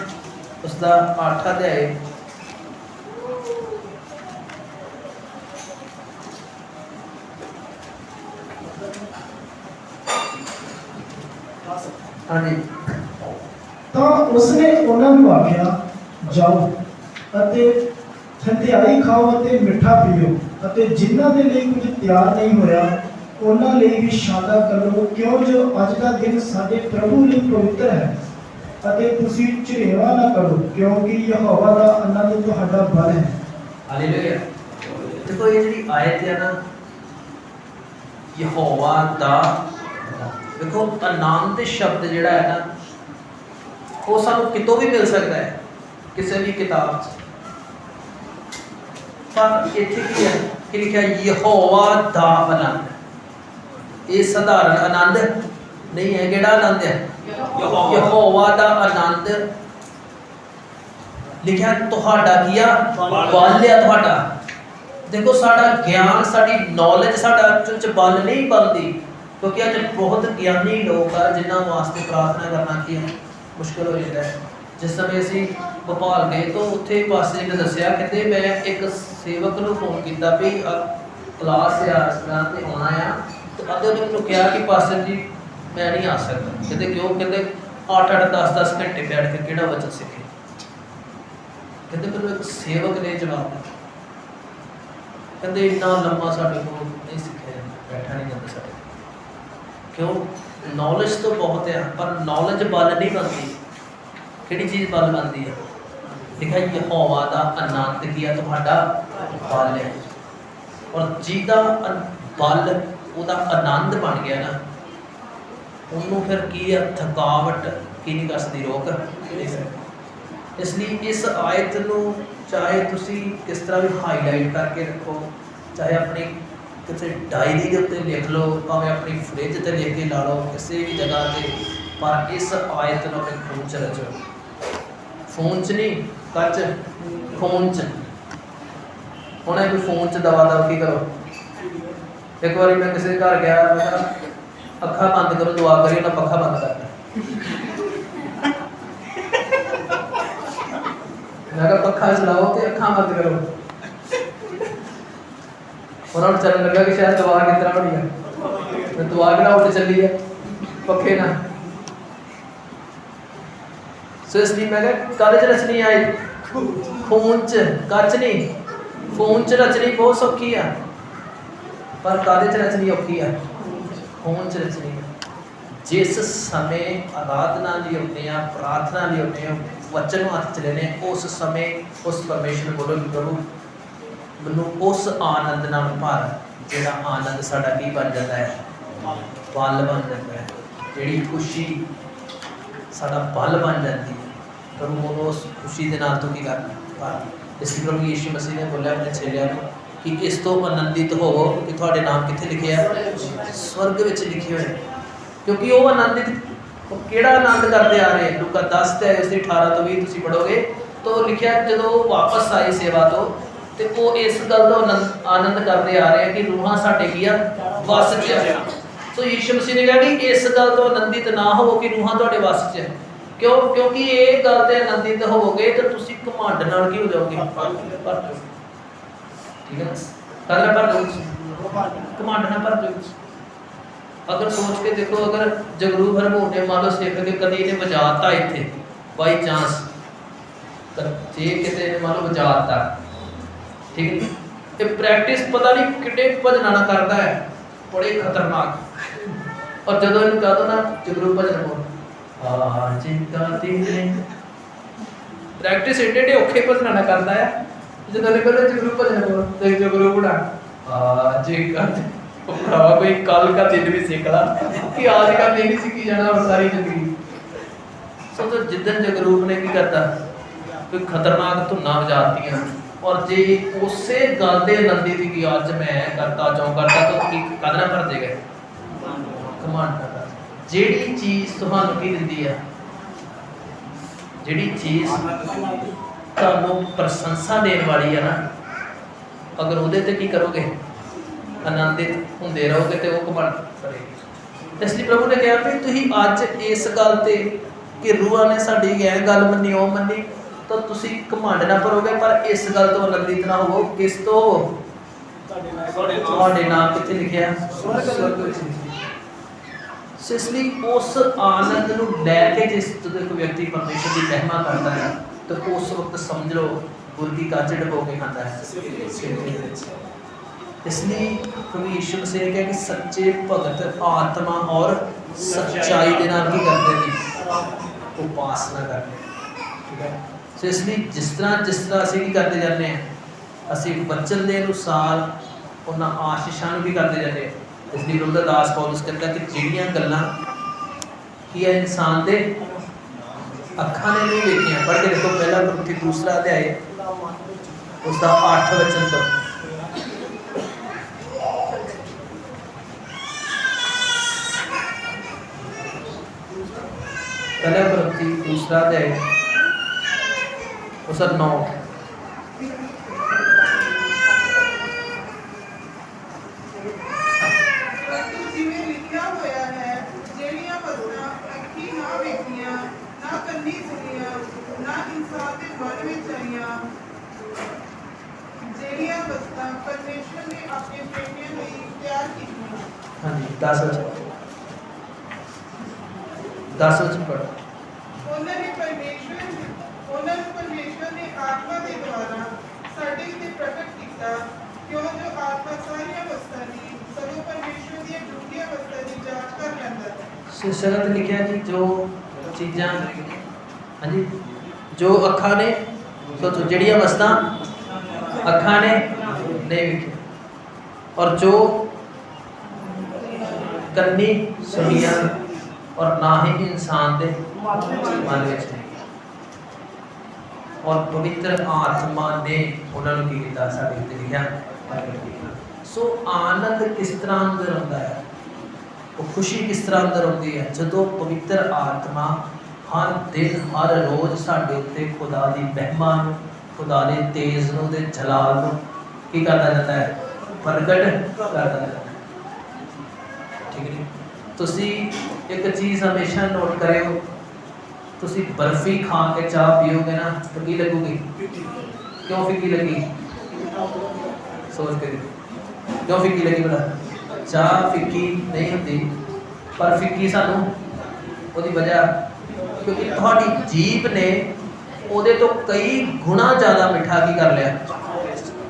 ਉਸ ਦਾ 8 ਅਧਿਆਇ। ਹਾਂਜੀ। ਤਾਂ ਉਸਨੇ ਉਹਨਾਂ ਨੂੰ ਆਖਿਆ ਜਾਓ ਅਤੇ ਠੰਡਿਆਈ ਖਾਓ ਅਤੇ ਮਿੱਠਾ ਪੀਓ ਅਤੇ ਜਿਨ੍ਹਾਂ ਦੇ ਲਈ ਕੁਝ ਤਿਆਰ ਨਹੀਂ ਹੋਇਆ ਉਹਨਾਂ ਲਈ ਵੀ ਸ਼ਾਦਾ ਕਰੋ ਕਿਉਂ ਜੋ ਅੱਜ ਦਾ ਦਿਨ ਸਾਡੇ ਪ੍ਰਭੂ ਲਈ ਪਵਿੱਤਰ ਹੈ ਅਤੇ ਤੁਸੀਂ ਝਿੜੇਵਾ ਨਾ ਕਰੋ ਕਿਉਂਕਿ ਯਹੋਵਾ ਦਾ ਆਨੰਦ ਤੁਹਾਡਾ ਬਲ ਹੈ। ਹਾਲੇਲੂਇਆ। ਦੇਖੋ ਇਹ ਜਿਹੜੀ ਆਇਤ ਹੈ ਨਾ ਯਹੋਵਾ ਦਾ ਦੇਖੋ ਆਨੰਦ ਸ਼ਬਦ ਜਿਹੜਾ ਹੈ ਨਾ ਉਹ ਸਾਨੂੰ ਕਿਤੋਂ ਵੀ ਮਿਲ ਸਕਦਾ ਹੈ? ਕਿਸੇ ਵੀ ਕਿਤਾਬ 'ਚ। ਪਰ ਇੱਥੇ ਕੀ ਹੈ? ਕਿ ਲਿਖਿਆ? ਯਹੋਵਾ ਦਾ ਆਨੰਦ। ਇਹ ਸਧਾਰਨ ਆਨੰਦ ਨਹੀਂ ਹੈ। ਕਿਹੜਾ ਆਨੰਦ ਹੈ? ਯਹੋਵਾ। ਦਾ ਆਨੰਦ। ਲਿਖਿਆ ਤੁਹਾਡਾ ਕੀ ਆ? ਬਲ ਆ ਤੁਹਾਡਾ। ਦੇਖੋ ਸਾਡਾ ਗਿਆਨ ਸਾਡੀ ਨੌਲੇਜ ਸਾਡਾ ਚ ਚ ਬਲ ਨਹੀਂ ਬਣਦੀ। ਕਿਉਂਕਿ ਅੱਜ ਬਹੁਤ ਗਿਆਨੀ ਲੋਕ ਆ ਜਿਨ੍ਹਾਂ ਵਾਸਤੇ ਪ੍ਰਾਰਥਨਾ ਕਰਨਾ ਕੀ ਮੁਸ਼ਕਲ ਹੋ ਜਾਂਦਾ ਹੈ। ਜਿਸ ਸਮੇਂ ਅਸੀਂ ਭੋਪਾਲ ਗਏ ਤਾਂ ਉੱਥੇ ਪਾਸੇ ਨੇ ਦੱਸਿਆ ਕਹਿੰਦੇ ਮੈਂ ਇੱਕ ਸੇਵਕ ਨੂੰ ਫੋਨ ਕੀਤਾ ਵੀ ਕਲਾਸ ਆ ਇਸ ਤੇ ਆਉਣਾ ਆ। ਤੇ ਅੱਗੇ ਉਹਨੇ ਮੈਨੂੰ ਕਿਹਾ ਕਿ, ਪਾਸਟਰ ਜੀ, ਮੈਂ ਨਹੀਂ ਆ ਸਕਦਾ। ਕਹਿੰਦੇ, ਕਿਉਂ? ਕਹਿੰਦੇ 8 8 10 10 ਘੰਟੇ ਬੈਠ ਕੇ ਕਿਹੜਾ ਵਚਨ ਸਿੱਖੇ? ਕਹਿੰਦੇ, ਮੈਨੂੰ ਇੱਕ ਸੇਵਕ ਨੇ ਜਵਾਬ ਦਿੱਤਾ। ਕਹਿੰਦੇ, ਇੰਨਾ ਲੰਮਾ ਸਾਡੇ ਕੋਲ ਨਹੀਂ ਸਿੱਖਿਆ ਜਾਂਦਾ, ਬੈਠਾ ਨਹੀਂ ਜਾਂਦਾ ਸਾਡੇ ਕੋਲ। ਕਿਉਂ? ਨੌਲੇਜ ਤਾਂ ਬਹੁਤ ਹੈ ਪਰ ਨੌਲੇਜ ਬਲ ਨਹੀਂ ਬਣਦੀ। ਕਿਹੜੀ ਚੀਜ਼ ਬਲ ਬਣਦੀ ਹੈ ਲਿਖਿਆ ਯਹੋਵਾ ਦਾ ਆਨੰਦ ਕੀ ਹੈ ਤੁਹਾਡਾ ਬਲ ਹੈ। ਔਰ ਜਿਹਦਾ ਬਲ ਉਹਦਾ ਆਨੰਦ ਬਣ ਗਿਆ ਨਾ, ਉਹਨੂੰ ਫਿਰ ਕੀ ਆ? ਥਕਾਵਟ, ਕੀ ਨਹੀਂ ਕਸਦੀ ਰੋਕ? ਨਹੀਂ ਇਸ ਲਈ ਇਸ ਆਇਤ ਨੂੰ ਚਾਹੇ ਤੁਸੀਂ ਕਿਸ ਤਰ੍ਹਾਂ ਵੀ ਹਾਈਲਾਈਟ ਕਰਕੇ ਰੱਖੋ, ਚਾਹੇ ਆਪਣੀ ਕਿਸੇ ਡਾਇਰੀ ਦੇ ਉੱਤੇ ਲਿਖ ਲਓ, ਭਾਵੇਂ ਆਪਣੀ ਫ੍ਰਿਜ ਤੇ ਲਿਖ ਕੇ ਲਾ ਲਓ, ਕਿਸੇ ਵੀ ਜਗ੍ਹਾ ਤੇ, ਪਰ ਇਸ ਆਇਤ ਨੂੰ ਆਪਣੇ ਖੂਨ ਚ ਰਚੋ ਫੋਨ ਚ ਨਹੀਂ ਕੱਚ ਫੋਨ ਚ। ਹੁਣ ਇਹ ਫੋਨ ਚ ਦਵਾ ਦਵਾ ਕੀ ਕਰੋ? ਇੱਕ ਵਾਰੀ ਮੈਂ ਕਿਸੇ ਘਰ ਗਿਆ, ਮੈਂ ਕਿਹਾ, ਅੱਖਾਂ ਬੰਦ ਕਰੋ, ਦੁਆ ਕਰੀ ਉਹਨਾਂ ਪੱਖਾ ਬੰਦ ਕਰਤਾ ਮੈਂ ਕਿਹਾ, ਪੱਖਾ ਚਲਾਓ ਤੇ ਅੱਖਾਂ ਬੰਦ ਕਰੋ। ਉਹਨਾਂ ਨੂੰ ਚੱਲਣ ਲੱਗਾ ਕਿ ਸ਼ਾਇਦ ਦੁਆ ਕਿਸ ਤਰ੍ਹਾਂ ਹੋਣੀ ਹੈ ਮੈਂ ਦੁਆ ਕਿਹੜਾ ਉੱਤੇ ਚੱਲੀ ਹੈ ਪੱਖੇ ਨਾਲ ਸੋ ਇਸ ਲਈ ਮੈਂ ਕਿਹਾ ਕਾਲਜ ਰਚਨੀ ਆਈ ਫੋਨ ਚ ਕੱਚ ਨਹੀਂ ਫੋਨ ਚ ਰਚਨੀ ਬਹੁਤ ਸੌਖੀ ਆ ਪਰ ਕਾਲਜ ਰਚਨੀ ਔਖੀ ਆ ਫੋਨ ਚ ਰਚਨੀ ਜਿਸ ਸਮੇਂ ਆਰਾਧਨਾ ਲਈ ਹੁੰਦੇ ਆ ਪ੍ਰਾਰਥਨਾ ਲਈ ਹੁੰਦੇ ਆ ਵਚਨ ਨੂੰ ਹੱਥ ਚ ਲੈਣੇ ਉਸ ਮੈਨੂੰ ਉਸ ਆਨੰਦ ਨਾਲ ਭਰ, ਜਿਹੜਾ ਆਨੰਦ ਸਾਡਾ ਕੀ ਬਣ ਜਾਂਦਾ ਹੈ? ਬਲ ਬਣ ਜਾਂਦਾ ਹੈ। ਜਿਹੜੀ ਖੁਸ਼ੀ ਸਾਡਾ ਬਲ ਬਣ ਜਾਂਦੀ ਹੈ। ਪ੍ਰਭੂ ਨੂੰ ਉਸ ਖੁਸ਼ੀ ਦੇ ਨਾਲ ਤੂੰ ਕੀ ਕਰਨਾ ਪਰ ਇਸ ਲਈ ਪ੍ਰਭੂ ਯੀਸ਼ੂ ਮਸੀਹ ਨੇ ਬੋਲਿਆ ਆਪਣੇ ਚੇਲਿਆਂ ਨੂੰ ਕਿ ਇਸ ਤੋਂ ਆਨੰਦਿਤ ਹੋਵੋ ਕਿ ਤੁਹਾਡੇ ਨਾਮ ਕਿੱਥੇ ਲਿਖਿਆ ਸਵਰਗ ਵਿੱਚ ਲਿਖੇ ਹੋਏ ਕਿਉਂਕਿ ਉਹ ਆਨੰਦਿਤ, ਉਹ ਕਿਹੜਾ ਆਨੰਦ ਕਰਦੇ ਆ ਰਹੇ? ਲੂਕਾ 10 ਤੇ ਇਸ ਦੀ 18 ਤੋਂ 20 ਤੁਸੀਂ ਪੜੋਗੇ ਤਾਂ ਉਹ ਲਿਖਿਆ ਜਦੋਂ ਵਾਪਸ ਆਏ ਸੇਵਾ ਤੋਂ ਤੇ ਉਹ ਇਸ ਗੱਲ ਦਾ ਆਨੰਦ ਆਨੰਦ ਕਰਦੇ ਆ ਰਹੇ ਆ ਕਿ ਰੂਹਾਂ ਸਾਡੇ ਕੀ ਆ? ਵਸ ਚ ਆ। ਸੋ ਯੀਸ਼ੂ ਮਸੀਹ ਨੇ ਕਿਹਾ ਕਿ ਇਸ ਗੱਲ ਤੋਂ ਆਨੰਦਿਤ ਨਾ ਹੋਵੋ ਕਿ ਰੂਹਾਂ ਤੁਹਾਡੇ ਵਸ ਚ ਹੈ ਕਿਉਂ? ਕਿਉਂਕਿ ਇਹ ਗੱਲ ਤੇ ਆਨੰਦਿਤ ਹੋਵੋਗੇ ਤਾਂ ਤੁਸੀਂ ਘਮੰਡ ਨਾਲ ਕੀ ਹੋ ਜਾਓਗੇ? ਭਰ ਜਾਓਗੇ। ਠੀਕ ਹੈ ਕਦਰ ਭਰ ਜਾਓਗੇ ਘਮੰਡ ਨਾਲ ਭਰ ਜਾਓਗੇ ਅਗਰ ਸੋਚ ਕੇ ਦੇਖੋ, ਅਗਰ ਜਗਰੂ ਹਰਮੋਨ ਨੇ ਮੰਨ ਲਓ ਸਿੱਖ ਕੇ ਕਦੀ ਇਹਨੇ ਵਜਾਤਾ ਇੱਥੇ ਬਾਈ ਚਾਂਸ ਤਾਂ ਜੇ ਕਿਤੇ ਇਹਨੇ ਮੰਨ ਲਓ ਵਜਾਤਾ ਠੀਕ ਹੈ ਤੇ ਪ੍ਰੈਕਟਿਸ ਪਤਾ ਨਹੀਂ ਕਿੱਡੇ ਭਜਨਾਂ ਨਾਲ ਕਰਦਾ ਹੈ। ਬੜੇ ਖਤਰਨਾਕ। ਔਰ ਜਦੋਂ ਇਹਨੂੰ ਕਹ ਦੋ ਨਾ ਜਗਰੂ ਭਜਨ ਬੋਲ। ਆ ਚਿੰਤਾ ਤੀਨੇ ਪ੍ਰੈਕਟਿਸ ਏਡੇ ਏਡੇ ਔਖੇ ਭਜਨਾਂ ਨਾਲ ਕਰਦਾ ਹੈ। ਜਦੋਂ ਇਹਨੇ ਕਹਿੰਦਾ ਜਗਰੂ ਭਜਨ ਬੋਲ ਤੇ ਜਗਰੂ ਬੁੜਾ ਆ ਜੇ ਕਰ ਭਰਾਵਾ ਕੋਈ ਕੱਲ ਦਾ ਦਿਨ ਵੀ ਸਿੱਖ ਲਾ। ਕਿ ਆਜ ਦਾ ਦਿਨ ਹੀ ਸਿੱਖੀ ਜਾਣਾ ਹੁਣ ਸਾਰੀ ਜ਼ਿੰਦਗੀ। ਸੋ ਤਾਂ ਜਿੱਦਨ ਜਗਰੂਪ ਨੇ ਕੀ ਕਰਤਾ? ਕੋਈ ਖਤਰਨਾਕ ਧੁਨਾਂ ਵਜਾਤੀਆਂ। ਔਰ ਜੇ ਉਸੇ ਗੱਲ ਦੇ ਆਨੰਦੀ ਦੀ ਕਿ ਅੱਜ ਮੈਂ ਕਰਤਾ, ਜੋ ਕਰਤਾ, ਤਾਂ ਕੀ ਕਦਰਾਂ ਭਰ ਦੇਗਾ? ਕਮਾਂਡ ਕਰਦਾ ਜਿਹੜੀ ਚੀਜ਼ ਤੁਹਾਨੂੰ ਕੀ ਦਿੰਦੀ ਆ? ਜਿਹੜੀ ਚੀਜ਼ ਤੁਹਾਨੂੰ ਪ੍ਰਸ਼ੰਸਾ ਦੇਣ ਵਾਲੀ ਆ ਨਾ, ਅਗਰ ਉਹਦੇ ਤੇ ਕੀ ਕਰੋਗੇ? ਆਨੰਦਿਤ ਹੁੰਦੇ ਰਹੋਗੇ ਤੇ ਉਹ ਕਮਾਲ ਕਰੇਗੀ। ਇਸ ਲਈ ਪ੍ਰਭੂ ਨੇ ਕਿਹਾ ਵੀ ਤੁਸੀਂ ਅੱਜ ਇਸ ਗੱਲ ਤੇ ਕਿ ਰੂਹਾਂ ਨੇ ਸਾਡੀ ਇਹ ਗੱਲ ਮੰਨੀ, ਉਹ ਮੰਨੀ ਤਾਂ ਤੁਸੀਂ ਘਮੰਡ ਨਾ ਭਰੋਗੇ ਪਰ ਇਸ ਗੱਲ ਤੋਂ ਆਨੰਦਿਤ ਨਾ ਹੋਵੋ ਕਿਸ ਤੋਂ? ਤੁਹਾਡੇ ਨਾਮ ਕਿੱਥੇ ਲਿਖਿਆ? ਸਵਰਗ ਵਿੱਚ ਸੋ ਇਸ ਲਈ ਉਸ ਆਨੰਦ ਨੂੰ ਲੈ ਕੇ ਜਿਸ ਜਦੋਂ ਕੋਈ ਵਿਅਕਤੀ ਪਰਮੇਸ਼ਰ ਦੀ ਮਹਿਮਾ ਕਰਦਾ ਹੈ ਤਾਂ ਉਸ ਵਕਤ ਸਮਝ ਲਓ ਗੁਰਦੀ ਕੱਚ ਡਬੋ ਕੇ ਖਾਂਦਾ ਹੈ। ਇਸ ਲਈ ਮਸੀਹ ਨੇ ਕਿਹਾ ਕਿ ਸੱਚੇ ਭਗਤ ਆਤਮਾ ਔਰ ਸੱਚਾਈ ਦੇ ਨਾਲ ਕੀ ਕਰਦੇ ਨੇ? ਉਪਾਸਨਾ ਕਰਦੇ। ਠੀਕ ਹੈ? ਸੋ ਇਸ ਲਈ ਜਿਸ ਤਰ੍ਹਾਂ ਜਿਸ ਤਰ੍ਹਾਂ ਅਸੀਂ ਕੀ ਕਰਦੇ ਜਾਂਦੇ ਹਾਂ ਅਸੀਂ ਵਚਨ ਦੇ ਅਨੁਸਾਰ ਉਹਨਾਂ ਆਸ਼ੀਸ਼ਾਂ ਨੂੰ ਵੀ ਕਰਦੇ ਜਾਂਦੇ ਹਾਂ ਇਸ ਲਈ ਰੁਦਰ ਦਾਸ ਪੌਲਸ ਕਹਿੰਦਾ ਕਿ ਜਿਹੜੀਆਂ ਗੱਲਾਂ ਕੀ ਹੈ ਇਨਸਾਨ ਦੇ ਅੱਖਾਂ ਨੇ ਨਹੀਂ ਵੇਖੀਆਂ ਪੜ੍ਹ ਕੇ ਦੇਖੋ ਪਹਿਲਾ ਗੁਰਮੁਖੀ ਦੂਸਰਾ ਅਧਿਆਇ ਉਸ ਦਾ 8 ਵਚਨ ਤੋਂ ਪਹਿਲਾ ਗੁਰਮੁਖੀ ਦੂਸਰਾ ਅਧਿਆਇ ਉਸ ਦਾ 9 ਪਰੰਤੂ ਜਿਵੇਂ ਲਿਖਿਆ ਹੋਇਆ ਹੈ ਜਿਹੜੀਆਂ ਵਸਤਾਂ ਉਹਨਾਂ ਨੂੰ ਪਰਮੇਸ਼ਰ ਨੇ ਆਤਮਾ ਦੇ ਦੁਆਰਾ ਸਾਡੇ ਉੱਤੇ ਪ੍ਰਗਟ ਕੀਤਾ ਕਿਉਂ ਜੋ ਆਤਮਾ ਸਾਰੀਆਂ ਵਸਤਾਂ ਦੀ ਸਗੋਂ ਪਰਮੇਸ਼ਰ ਦੀਆਂ ਝੂਠੀਆਂ ਵਸਤਾਂ ਦੀ ਜਾਂਚ ਕਰ ਲੈਂਦਾ ਹੈ ਸੋ ਸ਼ਰਤ ਲਿਖਿਆ ਜੀ ਜੋ ਚੀਜ਼ਾਂ ਹਾਂਜੀ ਜੋ ਅੱਖਾਂ ਨੇ ਸੋਚੋ ਜਿਹੜੀਆਂ ਵਸਤਾਂ ਅੱਖਾਂ ਨੇ ਨਹੀਂ ਵੇਖੀਆਂ ਔਰ ਜੋ ਕੰਨੀ ਸੁਣੀਆਂ ਔਰ ਨਾ ਹੀ ਇਨਸਾਨ ਦੇ ਮਨ ਵਿੱਚ ਹੈ ਔਰ ਪਵਿੱਤਰ ਆਤਮਾ ਨੇ ਉਹਨਾਂ ਨੂੰ ਕੀ ਕੀਤਾ? ਸਾਡੇ ਉੱਤੇ ਲਿਖਿਆ ਪ੍ਰਗਟ ਕੀਤਾ ਸੋ ਆਨੰਦ ਕਿਸ ਤਰ੍ਹਾਂ ਅੰਦਰ ਆਉਂਦਾ ਹੈ? ਉਹ ਖੁਸ਼ੀ ਕਿਸ ਤਰ੍ਹਾਂ ਅੰਦਰ ਆਉਂਦੀ ਹੈ? ਜਦੋਂ ਪਵਿੱਤਰ ਆਤਮਾ ਹਰ ਦਿਨ, ਹਰ ਰੋਜ਼ ਸਾਡੇ ਉੱਤੇ ਖੁਦਾ ਦੀ ਮਹਿਮਾ ਨੂੰ, ਖੁਦਾ ਦੇ ਤੇਜ ਨੂੰ ਦੇ ਜਲਾਲ ਨੂੰ ਕੀ ਕਰਦਾ ਜਾਂਦਾ ਹੈ? ਪ੍ਰਗਟ ਕਰਦਾ ਜਾਂਦਾ ਠੀਕ ਹੈ ਤੁਸੀਂ ਇੱਕ ਚੀਜ਼ ਹਮੇਸ਼ਾ ਨੋਟ ਕਰਿਓ। ਤੁਸੀਂ ਬਰਫੀ ਖਾ ਕੇ ਚਾਹ ਪੀਓਗੇ ਨਾ, ਤਾਂ ਕੀ ਲੱਗੂਗੀ? ਕਿਉਂ ਫਿੱਕੀ ਲੱਗੀ? ਸੋਚ ਕੇ ਕਿਉਂ ਫਿੱਕੀ ਲੱਗੀ ਬੜਾ ਚਾਹ ਫਿੱਕੀ ਨਹੀਂ ਹੁੰਦੀ, ਪਰ ਫਿੱਕੀ ਸਾਨੂੰ ਉਹਦੀ ਵਜ੍ਹਾ? ਕਿਉਂਕਿ ਤੁਹਾਡੀ ਜੀਭ ਨੇ ਉਹਦੇ ਤੋਂ ਕਈ ਗੁਣਾ ਜ਼ਿਆਦਾ ਮਿੱਠਾ ਕੀ ਕਰ ਲਿਆ।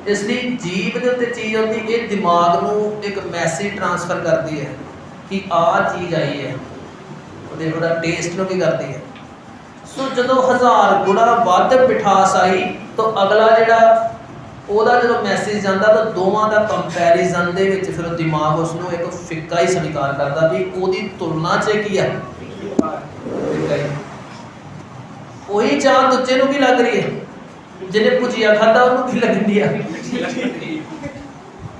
ਇਸ ਲਈ ਜੀਭ ਦੇ ਉੱਤੇ ਚੀਜ਼ ਆਉਂਦੀ, ਇਹ ਦਿਮਾਗ ਨੂੰ ਇੱਕ ਮੈਸੇਜ ਟਰਾਂਸਫਰ ਕਰਦੀ ਹੈ ਕਿ ਆਹ ਚੀਜ਼ ਆਈ ਹੈ। ਉਹਦੇ ਉਹਦਾ ਟੇਸਟ ਨੂੰ ਕੀ ਕਰਦੀ ਹੈ? ਸੋ ਜਦੋਂ ਹਜ਼ਾਰ ਗੁਣਾ ਵੱਧ ਮਿਠਾਸ ਆਈ, ਤਾਂ ਅਗਲਾ ਜਿਹੜਾ ਉਹਦਾ ਜਦੋਂ ਮੈਸੇਜ ਜਾਂਦਾ, ਤਾਂ ਦੋਵਾਂ ਦਾ ਕੰਪੈਰੀਜ਼ਨ ਦੇ ਵਿੱਚ ਫਿਰ ਦਿਮਾਗ ਉਸ ਨੂੰ ਇੱਕ ਫਿੱਕਾ ਹੀ ਸਵੀਕਾਰ ਕਰਦਾ ਵੀ ਉਹਦੀ ਤੁਲਨਾ 'ਚ ਕੀ ਹੈ ਉਹੀ ਚਾਹ ਦੂਜੇ ਨੂੰ ਕੀ ਲੱਗ ਰਹੀ ਹੈ? ਜਿਹਨੇ ਭੁਜੀਆ ਖਾਦਾ ਉਹਨੂੰ ਕੀ ਲੱਗਦੀ ਆ?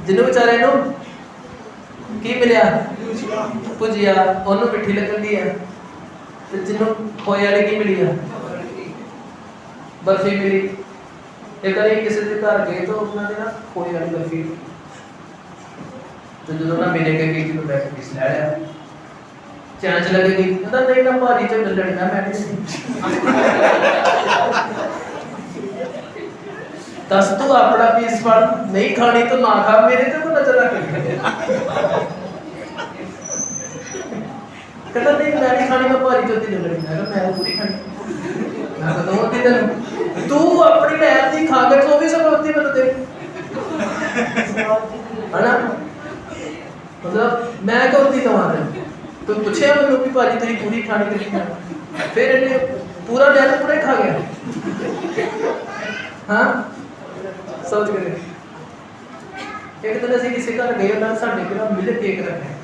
ਜਿਹਨੂੰ ਵਿਚਾਰੇ ਨੂੰ ਕੀ ਮਿਲਿਆ? ਭੁਜੀਆ, ਉਹਨੂੰ ਮਿੱਠੀ ਲੱਗਦੀ ਆ। ਤੇ ਜਿਹਨੂੰ ਖੋਏ ਵਾਲੀ ਕੀ ਮਿਲੀ ਆ? ਬਰਫੀ ਮਿਲੀ। ਇੱਕ ਵਾਰੀ ਕਿਸੇ ਦੇ ਘਰ ਗਏ ਤਾਂ ਉਹਨਾਂ ਨੇ ਨਾ ਖੋਏ ਵਾਲੀ ਬਰਫੀ। ਤੇ ਜਦੋਂ ਨਾ ਮਿਲੇ ਗਏ ਕਿ ਜਿਹਨੂੰ ਬੈਠ ਕੇ ਪੀਸ ਲੈ ਲਿਆ। ਚਾਂਚ ਲੱਗੇਗੀ ਕਹਿੰਦਾ, ਨਹੀਂ ਨਾ ਭਾਜੀ ਤੇ ਮਿਲਣੀ ਨਾ ਮੈਂ ਨਹੀਂ ਦੱਸ ਤੂੰ ਆਪਣਾ ਪੀਸ ਫੜ। ਨਹੀਂ ਖਾਣੀ ਤਾਂ ਨਾ ਖਾ, ਮੇਰੇ ਤੇ ਕੋ ਨਜ਼ਰ ਰੱਖ। ਕਹਿੰਦਾ ਨਹੀਂ ਮੈਂ ਨਹੀਂ ਖਾਣੀ, ਮੈਂ ਭਾਜੀ ਚੋਦੀ ਮਿਲਣੀ ਮੈਂ ਕਿਹਾ, ਮੈਂ ਪੂਰੀ ਖਾਣੀ। ਮੈਂ ਤਾਂ ਦੋ ਦੀ ਤੈਨੂੰ? ਤੂੰ ਆਪਣੀ ਲੈਬ ਦੀ ਖਾ ਕੇ ਤੂੰ ਵੀ ਸਮਝਦੀ ਮੈਨੂੰ ਤੇ ਹਨਾ? ਮਤਲਬ ਮੈਂ ਕਿਉਂ ਦੀ ਦਵਾਂ ਤੂੰ ਪੁੱਛਿਆ ਮੈਨੂੰ ਵੀ ਭਾਜੀ ਤੇਰੀ ਪੂਰੀ ਖਾਣੀ ਕਿ ਨਹੀਂ ਖਾਣੀ? ਫਿਰ ਇਹਨੇ ਪੂਰਾ ਲੈਬ ਪੂਰਾ ਖਾ ਗਿਆ। ਹਾਂ? ਸੋਚ ਕੇ ਇੱਕ ਦਿਨ ਅਸੀਂ ਕਿਸੇ ਘਰ ਗਏ, ਉਹਨਾਂ ਸਾਡੇ ਕੋਲ ਮਿਲ ਕੇਕ ਰੱਖਿਆ।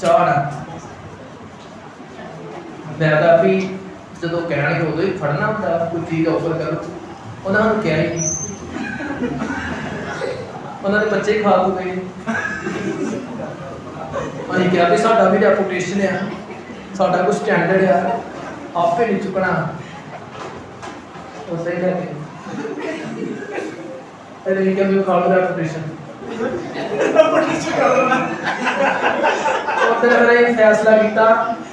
ਚਾੜਾ ਮੈਂ ਕਿਹਾ ਵੀ ਜਦੋਂ ਕਹਿਣਗੇ ਉਦੋਂ ਹੀ ਫੜਨਾ ਹੁੰਦਾ ਕੋਈ ਚੀਜ਼ ਆਫਰ ਕਰੋ ਉਹਨਾਂ ਨੂੰ ਕਿਹਾ ਹੀ ਨਹੀਂ। ਉਹਨਾਂ ਦੇ ਬੱਚੇ ਖਾ ਹੋ ਗਏ। ਅਸੀਂ ਕਿਹਾ ਵੀ ਸਾਡਾ ਵੀ ਰੈਪੂਟੇਸ਼ਨ ਆ। ਸਾਡਾ ਕੋਈ ਸਟੈਂਡਰਡ ਆ। ਆਪੇ ਨਹੀਂ ਚੁੱਕਣਾ। ਉਸੇ ਲੈ ਕੇ ਲਈ ਕਿਹਾ ਖਾਲ ਰੈਪੂਟੇਸ਼ਨ ਉਹ ਫਿਰ ਫਿਰ ਇਹ ਫੈਸਲਾ ਕੀਤਾ।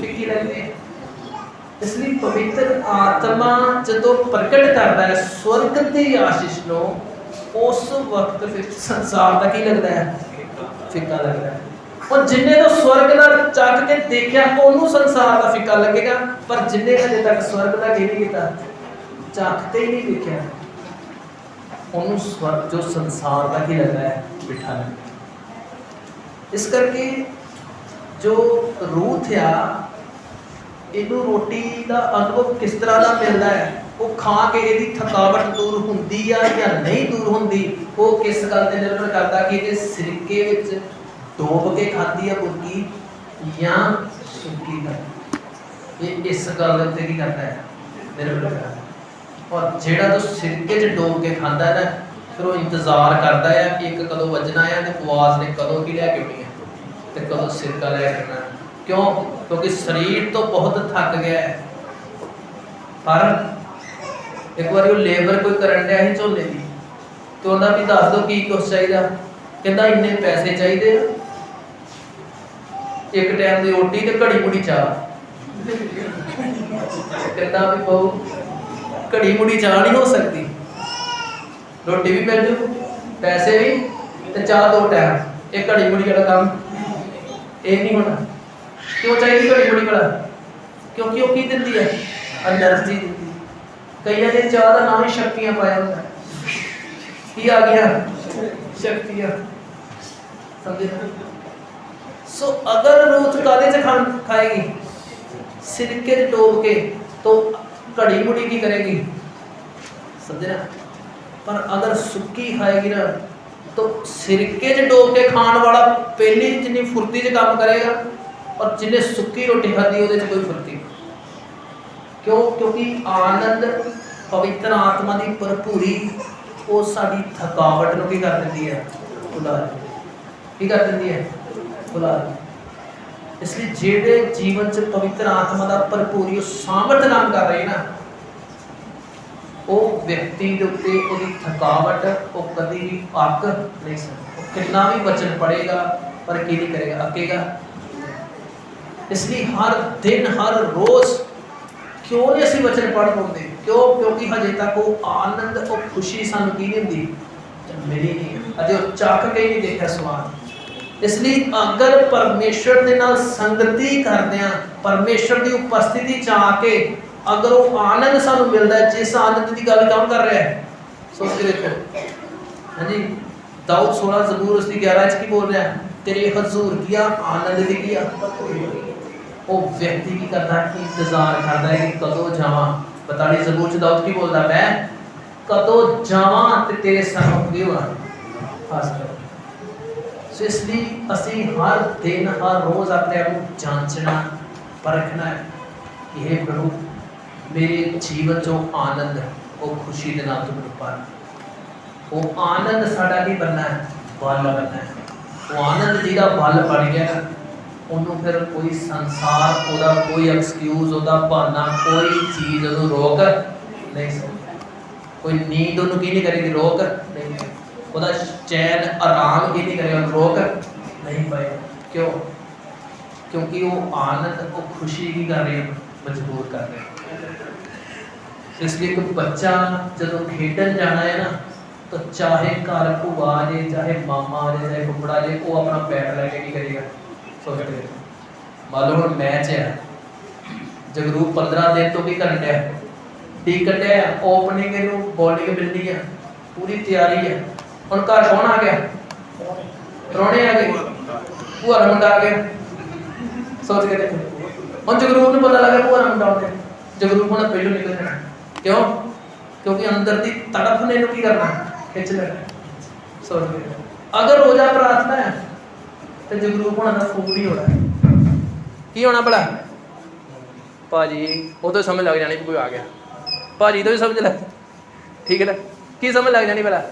ਫਿੱਕੀ ਲੱਗਦੀ ਹੈ ਇਸ ਲਈ ਪਵਿੱਤਰ ਆਤਮਾ ਜਦੋਂ ਪ੍ਰਗਟ ਕਰਦਾ ਹੈ, ਸਵਰਗ ਦੀ ਆਸ਼ੀਸ਼ ਨੂੰ, ਉਸ ਵਕਤ ਵਿੱਚ ਸੰਸਾਰ ਦਾ ਕੀ ਲੱਗਦਾ ਹੈ? ਫਿੱਕਾ ਲੱਗਦਾ ਹੈ। ਉਹ ਜਿੰਨੇ ਤੋਂ ਸਵਰਗ ਦਾ ਚੱਕ ਕੇ ਦੇਖਿਆ, ਉਹਨੂੰ ਸੰਸਾਰ ਦਾ ਫਿੱਕਾ ਲੱਗੇਗਾ। ਪਰ ਜਿੰਨੇ ਹਜੇ ਤੱਕ ਸਵਰਗ ਦਾ ਕੀ ਨਹੀਂ ਕੀਤਾ, ਚੱਕ ਤੇ ਹੀ ਨਹੀਂ ਦੇਖਿਆ। ਉਹਨੂੰ ਸਵਰਗ ਜੋ ਸੰਸਾਰ ਦਾ ਕੀ ਲੱਗਦਾ ਹੈ? ਮਿੱਠਾ ਲੱਗਦਾ ਇਸ ਕਰਕੇ ਜੋ ਰੂਥ ਆ ਇਹਨੂੰ ਰੋਟੀ ਦਾ ਅਨੁਭਵ ਕਿਸ ਤਰ੍ਹਾਂ ਦਾ ਮਿਲਦਾ ਹੈ? ਉਹ ਖਾ ਕੇ ਇਹਦੀ ਥਕਾਵਟ ਦੂਰ ਹੁੰਦੀ ਆ ਜਾਂ ਨਹੀਂ ਦੂਰ ਹੁੰਦੀ? ਉਹ ਕਿਸ ਗੱਲ ਤੇ ਨਿਰਭਰ ਕਰਦਾ ਕਿ ਇਹਦੇ ਸਿਰਕੇ ਵਿੱਚ ਡੋਬ ਕੇ ਖਾਂਦੀ ਆ ਮੁਰਗੀ ਜਾਂ ਸੁੱਕੀ ਦਾ? ਇਹ ਇਸ ਗੱਲ ਦੇ ਕੀ ਕਰਦਾ ਹੈ? ਨਿਰਭਰ ਕਰਦਾ ਔਰ ਜਿਹੜਾ ਤੂੰ ਸਿਰਕੇ 'ਚ ਡੋਬ ਕੇ ਖਾਂਦਾ ਹੈ ਨਾ, ਫਿਰ ਉਹ ਇੰਤਜ਼ਾਰ ਕਰਦਾ ਹੈ ਕਿ ਇੱਕ ਕਦੋਂ ਵੱਜਣਾ ਹੈ ਤੇ ਆਵਾਜ਼ ਨੇ ਕਦੋਂ ਕੀ ਲੈ ਕੇ ਆਉਣੀ ਹੈ ਤੇ ਕਦੋਂ ਸਿਰਕਾ ਲੈ ਕੇ ਆਉਣਾ ਕਿਉਂ? ਕਿਉਂਕਿ ਸਰੀਰ ਤੋਂ ਬਹੁਤ ਥੱਕ ਗਿਆ ਹੈ। ਪਰ ਇੱਕ ਵਾਰੀ ਉਹ ਲੇਬਰ ਕੋਈ ਕਰਨ ਡਿਆ ਸੀ ਝੋਨੇ ਦੀ, ਤੇ ਉਹਨਾਂ ਵੀ ਦੱਸ ਦੋ ਕੀ ਕੁਛ ਚਾਹੀਦਾ। ਕਹਿੰਦਾ ਇੰਨੇ ਪੈਸੇ ਚਾਹੀਦੇ ਆ। ਇੱਕ ਟਾਈਮ ਦੀ ਰੋਟੀ ਤੇ ਘੜੀ ਮੁੜੀ ਚਾਹ। ਕਹਿੰਦਾ ਵੀ ਬਹੁ, ਘੜੀ ਮੁੜੀ ਚਾਹ ਨਹੀਂ ਹੋ ਸਕਦੀ। ਰੋਟੀ ਵੀ ਮਿਲ ਜੂ, ਪੈਸੇ ਵੀ, ਤੇ ਚਾਹ ਦੋ ਟਾਈਮ ਇਹ ਘੜੀ ਮੁੜੀ ਵਾਲਾ ਕੰਮ ਇਹ ਨਹੀਂ ਹੋਣਾ। ਕਿਉਂ ਚਾਹੀਦੀ ਤੁਹਾਡੀ ਕੁੜੀ ਭਲਾ ਕਿਉਂਕਿ ਉਹ ਕੀ ਦਿੰਦੀ ਹੈ? એનર્ਜੀ ਦਿੰਦੀ। ਕਈਆਂ ਦੇ ਚਾਹ ਦਾ ਨਾਮ ਹੀ ਸ਼ਕਤੀਆਂ ਪਾਇਆ ਹੁੰਦਾ। ਕੀ ਆ ਗਿਆ? ਸ਼ਕਤੀਆਂ। ਸਮਝੇ? ਸੋ ਅਗਰ ਰੂਥ ਕਾਦੇ ਚ ਖਾਣ ਖਾਏਗੀ? ਸਿਰਕੇ ਚ ਡੋਬ ਕੇ ਤੋ ਘੜੀ ਮੁੜੀ ਕੀ ਕਰੇਗੀ? ਸਮਝੇ ਨਾ? ਪਰ ਅਗਰ ਸੁੱਕੀ ਖਾਏਗੀ ਨਾ ਤੋ ਸਿਰਕੇ ਚ ਡੋਬ ਕੇ ਖਾਣ ਵਾਲਾ ਪਹਿਲੀ ਜਿੰਨੀ ਫੁਰਤੀ ਚ ਕੰਮ ਕਰੇਗਾ ਔਰ ਜਿੰਨੇ ਸੁੱਕੀ ਰੋਟੀ ਖਾਧੀ, ਉਹਦੇ ਚ ਕੋਈ ਫੁਰਤੀ ਨਹੀਂ। ਕਿਉਂ? ਕਿਉਂਕਿ ਆਨੰਦ, ਪਵਿੱਤਰ ਆਤਮਾ ਦੀ ਭਰਪੂਰੀ, ਉਹ ਸਾਡੀ ਥਕਾਵਟ ਨੂੰ ਕੀ ਕਰ ਦਿੰਦੀ ਹੈ? ਭੁਲਾ ਕੀ ਕਰ ਦਿੰਦੀ ਹੈ? ਭੁਲਾ ਇਸ ਲਈ ਜਿਹੜੇ ਜੀਵਨ ਚ ਪਵਿੱਤਰ ਆਤਮਾ ਦਾ ਭਰਪੂਰੀ, ਉਹ ਸਾਮਰਥ ਕੰਮ ਕਰ ਰਹੇ ਨਾ, ਉਹ ਵਿਅਕਤੀ ਦੇ ਉੱਤੇ ਉਹਦੀ ਥਕਾਵਟ, ਉਹ ਕਦੀ ਵੀ ਅੱਕ ਨਹੀਂ ਸਕਦਾ ਉਹ ਕਿੰਨਾ ਵੀ ਵਚਨ ਪੜੇਗਾ ਪਰ ਕੀ ਨਹੀਂ ਕਰੇਗਾ? ਅੱਕੇਗਾ। ਇਸ ਲਈ ਹਰ ਦਿਨ, ਹਰ ਰੋਜ਼ ਕਿਉਂ ਨਹੀਂ ਅਸੀਂ ਵਚਨ ਪੜ੍ਹ ਪਾਉਂਦੇ? ਕਿਉਂ? ਕਿਉਂਕਿ ਹਜੇ ਤੱਕ ਉਹ ਆਨੰਦ, ਉਹ ਖੁਸ਼ੀ ਸਾਨੂੰ ਕੀ ਨਹੀਂ ਹੁੰਦੀ ਮਿਲੀ ਨਹੀਂ। ਅਜੇ ਉਹ ਚੱਕ ਕੇ ਨਹੀਂ ਦੇਖਿਆ ਸਵਾਦ। ਇਸ ਲਈ ਅਗਰ ਪਰਮੇਸ਼ਰ ਦੇ ਨਾਲ ਸੰਗਤੀ ਕਰਦਿਆਂ ਪਰਮੇਸ਼ਰ ਦੀ ਉਪਸਥਿਤੀ ਚ ਆ ਕੇ ਅਗਰ ਉਹ ਆਨੰਦ ਸਾਨੂੰ ਮਿਲਦਾ ਜਿਸ ਆਨੰਦ ਦੀ ਗੱਲ ਕੌਣ ਕਰ ਰਿਹਾ ਹੈ? ਸੋਚ ਕੇ ਦੇਖੋ। ਹਾਂਜੀ? ਦਾਊਦ 16 ਜ਼ਬੂਰ ਉਸ ਦੀ 11 ਚ ਕੀ ਬੋਲ ਰਿਹਾ ਹੈ? ਤੇਰੇ ਹਜ਼ੂਰ ਕੀਆ ਆਨੰਦ ਦੀ ਕੀਆ ਉਹ ਵਿਅਕਤੀ ਕੀ ਕਰਦਾ ਹੈ ਇੰਤਜ਼ਾਰ ਕਰਦਾ ਹੈ, ਕਿ ਕਦੋਂ ਜਾਵਾਂ? 42 ਜ਼ਬੂਰ ਚ ਦਾਊਦ ਕੀ ਬੋਲਦਾ, ਮੈਂ ਕਦੋਂ ਜਾਵਾਂ ਤੇ ਤੇਰੇ ਸਾਹਮਣੇ ਕੀ ਖਾਸ ਕਰ ਸੋ ਇਸ ਲਈ ਅਸੀਂ ਹਰ ਦਿਨ, ਹਰ ਰੋਜ਼ ਆਪਣੇ ਆਪ ਨੂੰ ਜਾਂਚਣਾ, ਪਰਖਣਾ ਹੈ ਕਿ ਇਹ ਪ੍ਰਭੂ, ਮੇਰੇ ਜੀਵਨ ਚੋਂ ਆਨੰਦ, ਉਹ ਖੁਸ਼ੀ ਦੇ ਨਾਲ ਤੂੰ ਮੈਨੂੰ ਪਾ ਉਹ ਆਨੰਦ ਸਾਡਾ ਕੀ ਬਣਨਾ ਹੈ? ਬਲ ਬਣਨਾ ਹੈ। ਉਹ ਆਨੰਦ ਜਿਹੜਾ ਬਲ ਬਣ ਗਿਆ ਉਹਨੂੰ ਫਿਰ ਕੋਈ ਸੰਸਾਰ, ਉਹਦਾ ਕੋਈ ਐਕਸਕਿਊਜ਼ ਉਹਦਾ ਬਹਾਨਾ, ਕੋਈ ਚੀਜ਼ ਉਹਨੂੰ ਰੋਕ ਨਹੀਂ ਸਕਦੀ। ਕੋਈ ਨੀਂਦ ਉਹਨੂੰ ਕੀ ਨਹੀਂ ਕਰੇਗੀ? ਰੋਕ ਨਹੀਂ ਉਹਦਾ ਚੈਨ ਆਰਾਮ ਕੀ ਨਹੀਂ ਕਰੇਗਾ? ਰੋਕ ਨਹੀਂ ਪਾਏਗਾ। ਕਿਉਂ? ਕਿਉਂਕਿ ਉਹ ਆਨੰਦ, ਉਹ ਖੁਸ਼ੀ ਕੀ ਕਰ ਰਹੀ ਮਜਬੂਰ ਕਰ ਰਹੀ। ਇਸ ਲਈ ਕੋਈ ਬੱਚਾ ਜਦੋਂ ਖੇਡਣ ਜਾਣਾ ਹੈ ਨਾ, ਤਾਂ ਚਾਹੇ ਘਰ ਭੂਆ ਜੇ, ਚਾਹੇ ਮਾਮਾ ਆ ਜੇ, ਚਾਹੇ ਫੁੱਫੜਾ ਜੇ, ਉਹ ਆਪਣਾ ਬੈਟ ਲੈ ਕੇ ਕੀ ਕਰੇਗਾ? ਸੋਚ ਮੰਨ ਲਓ ਹੁਣ ਮੈਚ ਹੈ ਜਗਰੂਪ 15 ਦਿਨ ਤੋਂ ਕੀ ਕਰਨ ਡਿਆ? ਟੀ ਕੱਢਿਆ ਓਪਨਿੰਗ ਇਹਨੂੰ ਬੋਲਿੰਗ ਮਿਲਣੀ ਹੈ ਪੂਰੀ ਤਿਆਰੀ ਹੈ ਹੁਣ ਘਰ ਕੌਣ ਆ ਗਿਆ? ਪ੍ਰਾਹੁਣੇ ਆ ਗਏ। ਭੂਆ ਦਾ ਮੁੰਡਾ ਆ ਗਿਆ। ਸੋਚ ਕੇ ਦੇਖੋ। ਹੁਣ ਜਗਰੂਪ ਨੂੰ ਪਤਾ ਲੱਗਾ ਭੂਆ ਦਾ ਮੁੰਡਾ ਆਉਂਦਾ ਜਗਰੂਪ ਹੁਣ ਪਹਿਲੋਂ ਨਿਕਲ ਜਾਣਾ। ਕਿਉਂ? ਕਿਉਂਕਿ ਅੰਦਰ ਦੀ ਤੜਫ ਨੇ ਇਹਨੂੰ ਕੀ ਕਰਨਾ? ਖਿੱਚ ਲੈਣਾ। ਸੋਚ ਕੇ ਅਗਰ ਰੋਜ਼ਾ ਪ੍ਰਾਰਥਨਾ ਹੈ ਤੇ ਜਗਰੂਪ ਹੋਣਾ ਦਾ ਫੂਡ ਹੀ ਹੋਣਾ। ਕੀ ਹੋਣਾ ਭਲਾ? ਭਾਜੀ, ਉਹ ਤੋਂ ਸਮਝ ਲੱਗ ਜਾਣੀ ਵੀ ਕੋਈ ਆ ਗਿਆ। ਭਾਜੀ ਤੋਂ ਵੀ ਸਮਝ ਲੱਗ ਠੀਕ ਹੈ ਨਾ? ਕੀ ਸਮਝ ਲੱਗ ਜਾਣੀ ਭਲਾ?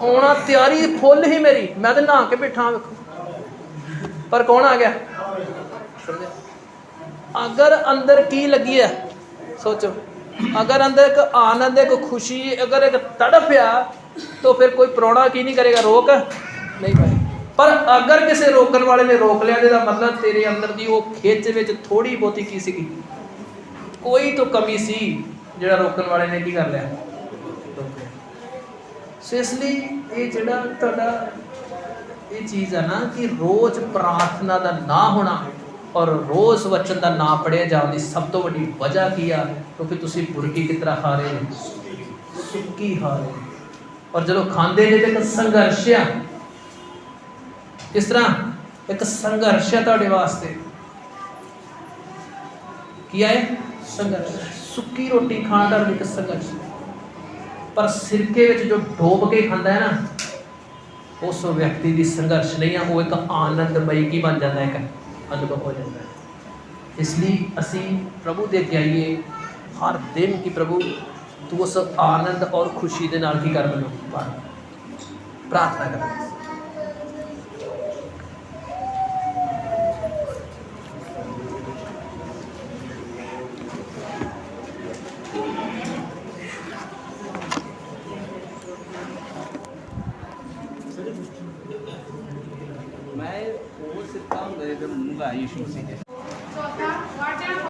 ਆਉਣਾ ਤਿਆਰੀ ਫੁੱਲ ਹੀ ਮੇਰੀ। ਮੈਂ ਤੇ ਨਹਾ ਕੇ ਬੈਠਾ ਵੇਖੋ। ਪਰ ਕੌਣ ਆ ਗਿਆ? ਸਮਝਿਆ? ਅਗਰ ਅੰਦਰ ਕੀ ਲੱਗੀ ਹੈ, ਸੋਚੋ। ਅਗਰ ਅੰਦਰ ਇੱਕ ਆਨੰਦ, ਇੱਕ ਖੁਸ਼ੀ, ਅਗਰ ਇੱਕ ਤੜਫ ਆ, ਤਾਂ ਫਿਰ ਕੋਈ ਪ੍ਰੋਣਾ ਕੀ ਨਹੀਂ ਕਰੇਗਾ? ਰੋਕ? ਨਹੀਂ ਪਾਏ ਪਰ ਅਗਰ ਕਿਸੇ ਰੋਕਣ ਵਾਲੇ ਨੇ ਰੋਕ ਲਿਆ ਤੇ ਇਹਦਾ ਮਤਲਬ ਤੇਰੇ ਅੰਦਰ ਦੀ ਉਹ ਖਿੱਚ ਵਿੱਚ ਥੋੜੀ ਬਹੁਤੀ ਕੀ ਸੀਗੀ? ਕੋਈ ਤਾਂ ਕਮੀ ਸੀ ਜਿਹੜਾ ਰੋਕਣ ਵਾਲੇ ਨੇ ਕੀ ਕਰ ਲਿਆ? ਸੋ ਇਸ ਲਈ ਇਹ ਜਿਹੜਾ ਤੁਹਾਡਾ ਇਹ ਚੀਜ਼ ਆ ਨਾ ਕਿ ਰੋਜ਼ ਪ੍ਰਾਰਥਨਾ ਦਾ ਨਾ ਹੋਣਾ ਔਰ ਰੋਜ਼ ਵਚਨ ਦਾ ਨਾ ਪੜਿਆ ਜਾਣ ਦੀ ਸਭ ਤੋਂ ਵੱਡੀ ਵਜ੍ਹਾ ਕੀ ਆ? ਕਿਉਂਕਿ ਤੁਸੀਂ ਬੁਰਕੀ ਕਿਸ ਤਰ੍ਹਾਂ ਖਾ ਰਹੇ ਹੋ? ਸੁੱਕੀ ਖਾ ਰਹੇ ਔਰ ਜਦੋਂ ਖਾਂਦੇ ਨੇ ਤੇ ਸੰਘਰਸ਼ ਆ ਕਿਸ ਤਰ੍ਹਾਂ? ਇੱਕ ਸੰਘਰਸ਼ ਹੈ ਤੁਹਾਡੇ ਵਾਸਤੇ। ਕੀ ਹੈ ਸੰਘਰਸ਼। ਸੁੱਕੀ ਰੋਟੀ ਖਾਣ ਦਾ ਇੱਕ ਸੰਘਰਸ਼। ਪਰ ਸਿਰਕੇ ਵਿੱਚ ਜੋ ਡੋਬ ਕੇ ਖਾਂਦਾ ਹੈ ਨਾ, ਉਸ ਵਿਅਕਤੀ ਦੀ ਸੰਘਰਸ਼ ਨਹੀਂ ਆ, ਉਹ ਇੱਕ ਆਨੰਦਮਈ ਕੀ ਬਣ ਜਾਂਦਾ ਹੈ? ਇੱਕ ਅਨੁਭਵ ਹੋ ਜਾਂਦਾ ਹੈ। ਇਸ ਲਈ ਅਸੀਂ ਪ੍ਰਭੂ ਦੇ ਅੱਗੇ ਆਈਏ। ਹਰ ਦਿਨ ਕਿ ਪ੍ਰਭੂ, ਤੂੰ ਉਸ ਆਨੰਦ ਔਰ ਖੁਸ਼ੀ ਦੇ ਨਾਲ ਕੀ ਕਰ ਮੈਨੂੰ? ਪ੍ਰਾਰਥਨਾ ਕਰ। मैं